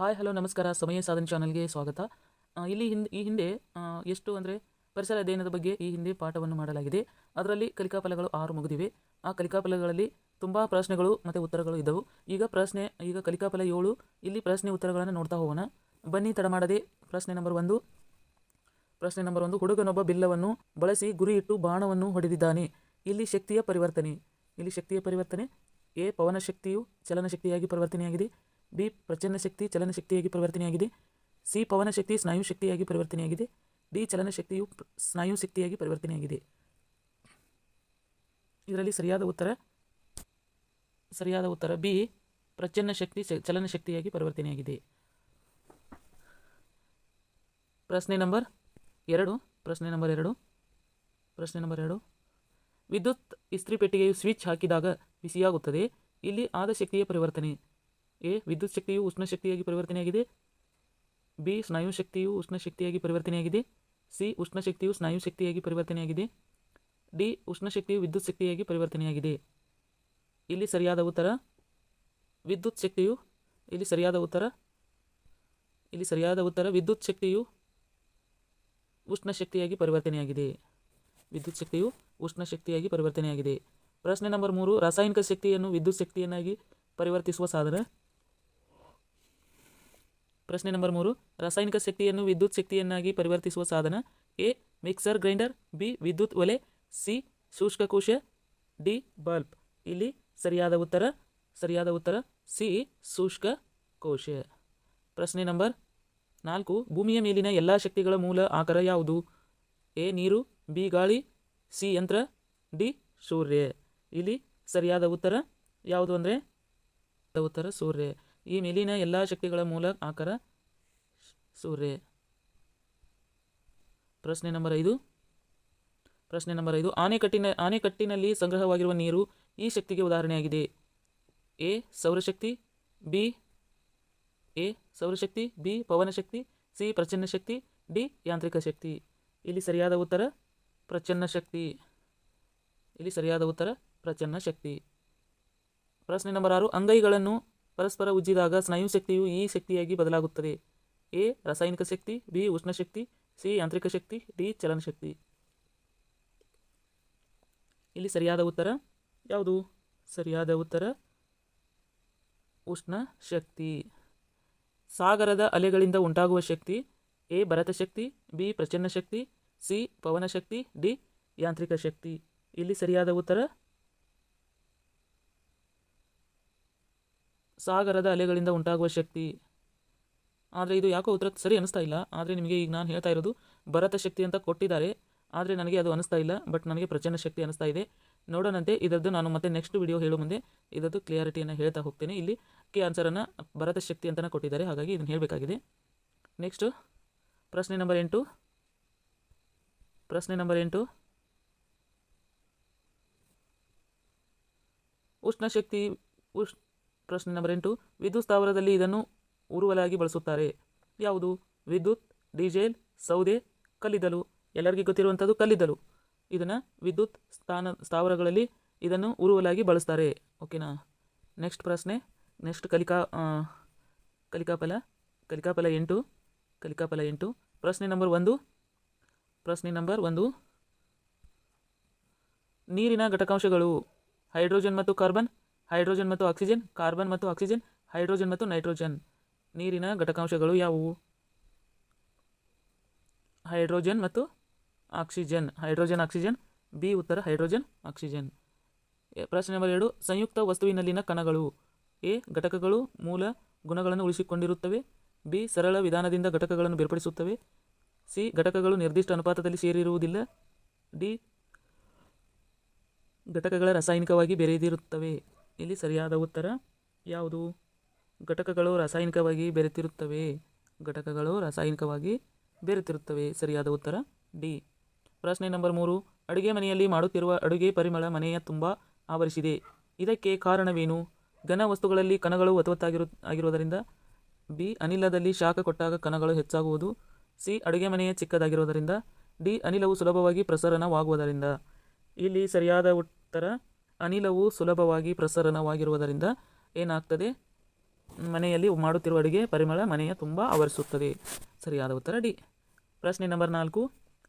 Hi, hello, ನಮಸ್ಕಾರ. ಸಮಯ ಸಾಧನೆ ಚಾನಲ್ಗೆ ಸ್ವಾಗತ. ಇಲ್ಲಿ ಹಿಂದೆ, ಈ ಹಿಂದೆ ಎಷ್ಟು ಅಂದರೆ ಪರಿಸರ ಅಧ್ಯಯನದ ಬಗ್ಗೆ ಈ ಹಿಂದೆ ಪಾಠವನ್ನು ಮಾಡಲಾಗಿದೆ. ಅದರಲ್ಲಿ ಕಲಿಕಾಫಲಗಳು ಆರು ಮುಗಿದಿವೆ. ಆ ಕಲಿಕಾಫಲಗಳಲ್ಲಿ ತುಂಬ ಪ್ರಶ್ನೆಗಳು ಮತ್ತು ಉತ್ತರಗಳು ಇದ್ದವು. ಈಗ ಪ್ರಶ್ನೆ, ಈಗ ಕಲಿಕಾಫಲ ಏಳು. ಇಲ್ಲಿ ಪ್ರಶ್ನೆ ಉತ್ತರಗಳನ್ನು ನೋಡ್ತಾ ಹೋಗೋಣ. ಬನ್ನಿ, ತಡ ಮಾಡದೆ. ಪ್ರಶ್ನೆ ನಂಬರ್ ಒಂದು. ಪ್ರಶ್ನೆ ನಂಬರ್ ಒಂದು. ಹುಡುಗನೊಬ್ಬ ಬಿಲ್ಲವನ್ನು ಬಳಸಿ ಗುರಿ ಇಟ್ಟು ಬಾಣವನ್ನು ಹೊಡೆದಿದ್ದಾನೆ. ಇಲ್ಲಿ ಶಕ್ತಿಯ ಪರಿವರ್ತನೆ. ಇಲ್ಲಿ ಶಕ್ತಿಯ ಪರಿವರ್ತನೆ. ಎ ಪವನ ಶಕ್ತಿಯು ಚಲನ ಶಕ್ತಿಯಾಗಿ ಪರಿವರ್ತನೆಯಾಗಿದೆ. ಬಿ ಪ್ರಚನ್ನ ಶಕ್ತಿ ಚಲನ ಶಕ್ತಿಯಾಗಿ ಪರಿವರ್ತನೆಯಾಗಿದೆ. ಸಿ ಪವನ ಶಕ್ತಿ ಸ್ನಾಯು ಶಕ್ತಿಯಾಗಿ ಪರಿವರ್ತನೆಯಾಗಿದೆ. ಡಿ ಚಲನ ಶಕ್ತಿಯು ಸ್ನಾಯು ಶಕ್ತಿಯಾಗಿ ಪರಿವರ್ತನೆಯಾಗಿದೆ. ಇದರಲ್ಲಿ ಸರಿಯಾದ ಉತ್ತರ ಸರಿಯಾದ ಉತ್ತರ ಬಿ ಪ್ರಚನ್ನ ಶಕ್ತಿ ಚಲನಶಕ್ತಿಯಾಗಿ ಚಲನ ಶಕ್ತಿಯಾಗಿ ಪರಿವರ್ತನೆಯಾಗಿದೆ. ಪ್ರಶ್ನೆ ನಂಬರ್ ಎರಡು, ಪ್ರಶ್ನೆ ನಂಬರ್ ಎರಡು, ಪ್ರಶ್ನೆ ನಂಬರ್ ಎರಡು. ವಿದ್ಯುತ್ ಇಸ್ತ್ರಿ ಪೆಟ್ಟಿಗೆಯು ಸ್ವಿಚ್ ಹಾಕಿದಾಗ ಬಿಸಿಯಾಗುತ್ತದೆ. ಇಲ್ಲಿ ಆದ ಶಕ್ತಿಯ ಪರಿವರ್ತನೆ. ಎ, ವಿದ್ಯುತ್ ಶಕ್ತಿಯು ಉಷ್ಣ ಶಕ್ತಿಯಾಗಿ ಪರಿವರ್ತನೆಯಾಗಿದೆ. ಬಿ, ಸ್ನಾಯು ಶಕ್ತಿಯು ಉಷ್ಣ ಶಕ್ತಿಯಾಗಿ ಪರಿವರ್ತನೆಯಾಗಿದೆ. ಸಿ, ಉಷ್ಣ ಶಕ್ತಿಯು ಸ್ನಾಯು ಶಕ್ತಿಯಾಗಿ ಪರಿವರ್ತನೆಯಾಗಿದೆ. ಡಿ, ಉಷ್ಣ ಶಕ್ತಿಯು ವಿದ್ಯುತ್ ಶಕ್ತಿಯಾಗಿ ಪರಿವರ್ತನೆಯಾಗಿದೆ. ಇಲ್ಲಿ ಸರಿಯಾದ ಉತ್ತರ. ವಿದ್ಯುತ್ ಶಕ್ತಿಯು, ಇಲ್ಲಿ ಸರಿಯಾದ ಉತ್ತರ. ಇಲ್ಲಿ ಸರಿಯಾದ ಉತ್ತರ. ವಿದ್ಯುತ್ ಶಕ್ತಿಯು ಉಷ್ಣ ಶಕ್ತಿಯಾಗಿ ಪರಿವರ್ತನೆಯಾಗಿದೆ. ವಿದ್ಯುತ್ ಶಕ್ತಿಯು ಉಷ್ಣ ಶಕ್ತಿಯಾಗಿ ಪರಿವರ್ತನೆಯಾಗಿದೆ. ಪ್ರಶ್ನೆ ನಂಬರ್ ಮೂರು, ರಾಸಾಯನಿಕ ಶಕ್ತಿಯನ್ನು ವಿದ್ಯುತ್ ಶಕ್ತಿಯನ್ನಾಗಿ ಪರಿವರ್ತಿಸುವ ಸಾಧನ? ಪ್ರಶ್ನೆ ನಂಬರ್ ಮೂರು, ರಾಸಾಯನಿಕ ಶಕ್ತಿಯನ್ನು ವಿದ್ಯುತ್ ಶಕ್ತಿಯನ್ನಾಗಿ ಪರಿವರ್ತಿಸುವ ಸಾಧನ ಎ, ಮಿಕ್ಸರ್ ಗ್ರೈಂಡರ್, ಬಿ, ವಿದ್ಯುತ್ ಒಲೆ, ಸಿ, ಶುಷ್ಕಕೋಶ, ಡಿ, ಬಲ್ಬ್. ಇಲ್ಲಿ ಸರಿಯಾದ ಉತ್ತರ ಸರಿಯಾದ ಉತ್ತರ, ಸಿ ಶುಷ್ಕ ಕೋಶ ಪ್ರಶ್ನೆ ನಂಬರ್ ನಾಲ್ಕು, ಭೂಮಿಯ ಮೇಲಿನ ಎಲ್ಲ ಶಕ್ತಿಗಳ ಮೂಲ ಆಕಾರ ಯಾವುದು? ಎ, ನೀರು, ಬಿ, ಗಾಳಿ, ಸಿ, ಯಂತ್ರ, ಡಿ, ಸೂರ್ಯ. ಇಲ್ಲಿ ಸರಿಯಾದ ಉತ್ತರ ಯಾವುದು ಅಂದರೆ ಉತ್ತರ ಸೂರ್ಯ. ಈ ಮೇಲಿನ ಎಲ್ಲ ಶಕ್ತಿಗಳ ಮೂಲ ಆಕರ ಸೂರ್ಯ. ಪ್ರಶ್ನೆ ನಂಬರ್ ಐದು. ಪ್ರಶ್ನೆ ನಂಬರ್ ಐದು. ಆನೆಕಟ್ಟಿನ, ಆನೆಕಟ್ಟಿನಲ್ಲಿ ಸಂಗ್ರಹವಾಗಿರುವ ನೀರು ಈ ಶಕ್ತಿಗೆ ಉದಾಹರಣೆಯಾಗಿದೆ. ಎ, ಸೌರಶಕ್ತಿ, ಬಿ, ಎ, ಸೌರಶಕ್ತಿ, ಬಿ, ಪವನಶಕ್ತಿ, ಸಿ ಪ್ರಚನ್ನ ಶಕ್ತಿ ಡಿ, ಯಾಂತ್ರಿಕ ಶಕ್ತಿ. ಇಲ್ಲಿ ಸರಿಯಾದ ಉತ್ತರ ಪ್ರಚನ್ನ ಶಕ್ತಿ ಇಲ್ಲಿ ಸರಿಯಾದ ಉತ್ತರ ಪ್ರಚನ್ನ ಶಕ್ತಿ ಪ್ರಶ್ನೆ ನಂಬರ್ ಆರು. ಅಂಗೈಗಳನ್ನು ಪರಸ್ಪರ ಉಜ್ಜಿದಾಗ ಸ್ನಾಯು ಶಕ್ತಿಯು ಈ ಶಕ್ತಿಯಾಗಿ ಬದಲಾಗುತ್ತದೆ. ಎ, ರಾಸಾಯನಿಕ ಶಕ್ತಿ, ಬಿ, ಉಷ್ಣ ಶಕ್ತಿ, ಸಿ, ಯಾಂತ್ರಿಕ ಶಕ್ತಿ, ಡಿ, ಚಲನ ಶಕ್ತಿ. ಇಲ್ಲಿ ಸರಿಯಾದ ಉತ್ತರ ಯಾವುದು? ಸರಿಯಾದ ಉತ್ತರ ಉಷ್ಣ ಶಕ್ತಿ. ಸಾಗರದ ಅಲೆಗಳಿಂದ ಉಂಟಾಗುವ ಶಕ್ತಿ ಎ, ಭರತ ಶಕ್ತಿ, ಬಿ ಪ್ರಚನ್ನ ಶಕ್ತಿ, ಸಿ, ಪವನ ಶಕ್ತಿ, ಡಿ, ಯಾಂತ್ರಿಕ ಶಕ್ತಿ. ಇಲ್ಲಿ ಸರಿಯಾದ ಉತ್ತರ ಸಾಗರದ ಅಲೆಗಳಿಂದ ಉಂಟಾಗುವ ಶಕ್ತಿ. ಆದರೆ ಇದು ಯಾಕೋ ಉತ್ತರ ಸರಿ ಅನಿಸ್ತಾ ಇಲ್ಲ. ಆದರೆ ನಿಮಗೆ ಈಗ ನಾನು ಹೇಳ್ತಾ ಇರೋದು, ಭರತ ಶಕ್ತಿ ಅಂತ ಕೊಟ್ಟಿದ್ದಾರೆ. ಆದರೆ ನನಗೆ ಅದು ಅನಿಸ್ತಾ ಇಲ್ಲ, ಬಟ್ ನನಗೆ ಪ್ರಚಂಡ ಶಕ್ತಿ ಅನಿಸ್ತಾ ಇದೆ. ನೋಡೋಣಂತೆ, ಇದರದ್ದು ನಾನು ಮತ್ತೆ ನೆಕ್ಸ್ಟ್ ವಿಡಿಯೋ ಹೇಳೋ ಮುಂದೆ ಇದರದ್ದು ಕ್ಲಿಯಾರಿಟಿಯನ್ನು ಹೇಳ್ತಾ ಹೋಗ್ತೇನೆ. ಇಲ್ಲಿ ಕೆ ಆನ್ಸರನ್ನು ಭರತ ಶಕ್ತಿ ಅಂತಲೇ ಕೊಟ್ಟಿದ್ದಾರೆ. ಹಾಗಾಗಿ ಇದನ್ನು ಹೇಳಬೇಕಾಗಿದೆ. ನೆಕ್ಸ್ಟು ಪ್ರಶ್ನೆ ನಂಬರ್ ಎಂಟು. ಪ್ರಶ್ನೆ ನಂಬರ್ ಎಂಟು. ಉಷ್ಣ ಶಕ್ತಿ ಉಷ್ ಪ್ರಶ್ನೆ ನಂಬರ್ ಎಂಟು. ವಿದ್ಯುತ್ ಸ್ಥಾವರದಲ್ಲಿ ಇದನ್ನು ಉರುವಲಾಗಿ ಬಳಸುತ್ತಾರೆ. ಯಾವುದು? ವಿದ್ಯುತ್, ಡೀಸೆಲ್, ಸೌದೆ, ಕಲ್ಲಿದ್ದಲು. ಎಲ್ಲರಿಗೂ ಗೊತ್ತಿರುವಂಥದ್ದು ಕಲ್ಲಿದ್ದಲು. ಇದನ್ನು ವಿದ್ಯುತ್ ಸ್ಥಾನ, ಸ್ಥಾವರಗಳಲ್ಲಿ ಇದನ್ನು ಉರುವಲಾಗಿ ಬಳಸ್ತಾರೆ. ಓಕೆನಾ? ನೆಕ್ಸ್ಟ್ ಪ್ರಶ್ನೆ. ನೆಕ್ಸ್ಟ್ ಕಲಿಕಾ ಕಲಿಕಾಫಲ. ಕಲಿಕಾಫಲ ಎಂಟು. ಕಲಿಕಾಫಲ ಎಂಟು. ಪ್ರಶ್ನೆ ನಂಬರ್ ಒಂದು. ಪ್ರಶ್ನೆ ನಂಬರ್ ಒಂದು. ನೀರಿನ ಘಟಕಾಂಶಗಳು ಹೈಡ್ರೋಜನ್ ಮತ್ತು ಕಾರ್ಬನ್. ಹೈಡ್ರೋಜನ್ ಮತ್ತು ಆಕ್ಸಿಜನ್, ಕಾರ್ಬನ್ ಮತ್ತು ಆಕ್ಸಿಜನ್, ಹೈಡ್ರೋಜನ್ ಮತ್ತು ನೈಟ್ರೋಜನ್. ನೀರಿನ ಘಟಕಾಂಶಗಳು ಯಾವುವು? ಹೈಡ್ರೋಜನ್ ಮತ್ತು ಆಕ್ಸಿಜನ್. Hydrogen, oxygen. ಬಿ, ಉತ್ತರ, ಹೈಡ್ರೋಜನ್, ಆಕ್ಸಿಜನ್. ಪ್ರಶ್ನೆ ನಂಬರ್ ಎರಡು, ಸಂಯುಕ್ತ ವಸ್ತುವಿನಲ್ಲಿನ ಕಣಗಳು. ಎ, ಘಟಕಗಳು ಮೂಲ ಗುಣಗಳನ್ನು ಉಳಿಸಿಕೊಂಡಿರುತ್ತವೆ. ಬಿ, ಸರಳ ವಿಧಾನದಿಂದ ಘಟಕಗಳನ್ನು ಬೇರ್ಪಡಿಸುತ್ತವೆ. ಸಿ, ಘಟಕಗಳು ನಿರ್ದಿಷ್ಟ ಅನುಪಾತದಲ್ಲಿ ಸೇರಿರುವುದಿಲ್ಲ. ಡಿ, ಘಟಕಗಳ ರಾಸಾಯನಿಕವಾಗಿ ಬೆರೆದಿರುತ್ತವೆ. ಇಲ್ಲಿ ಸರಿಯಾದ ಉತ್ತರ ಯಾವುದು? ಘಟಕಗಳು ರಾಸಾಯನಿಕವಾಗಿ ಬೆರೆತಿರುತ್ತವೆ. ಘಟಕಗಳು ರಾಸಾಯನಿಕವಾಗಿ ಬೆರೆತಿರುತ್ತವೆ. ಸರಿಯಾದ ಉತ್ತರ ಡಿ. ಪ್ರಶ್ನೆ ನಂಬರ್ ಮೂರು. ಅಡುಗೆ ಮನೆಯಲ್ಲಿ ಮಾಡುತ್ತಿರುವ ಅಡುಗೆ ಪರಿಮಳ ಮನೆಯ ತುಂಬ ಆವರಿಸಿದೆ. ಇದಕ್ಕೆ ಕಾರಣವೇನು? ಘನ ವಸ್ತುಗಳಲ್ಲಿ ಕಣಗಳು ಒತ್ತೊತ್ತಾಗಿರು ಆಗಿರುವುದರಿಂದ ಬಿ. ಅನಿಲದಲ್ಲಿ ಶಾಖ ಕೊಟ್ಟಾಗ ಕಣಗಳು ಹೆಚ್ಚಾಗುವುದು. ಸಿ. ಅಡುಗೆ ಮನೆಯ ಚಿಕ್ಕದಾಗಿರುವುದರಿಂದ ಡಿ. ಅನಿಲವು ಸುಲಭವಾಗಿ ಪ್ರಸರಣವಾಗುವುದರಿಂದ. ಇಲ್ಲಿ ಸರಿಯಾದ ಉತ್ತರ ಅನಿಲವು ಸುಲಭವಾಗಿ ಪ್ರಸರಣವಾಗಿರುವುದರಿಂದ ಏನಾಗ್ತದೆ? ಮನೆಯಲ್ಲಿ ಮಾಡುತ್ತಿರುವ ಅಡುಗೆ ಪರಿಮಳ ಮನೆಯ ತುಂಬ ಆವರಿಸುತ್ತದೆ. ಸರಿಯಾದ ಉತ್ತರ ಡಿ. ಪ್ರಶ್ನೆ ನಂಬರ್ ನಾಲ್ಕು.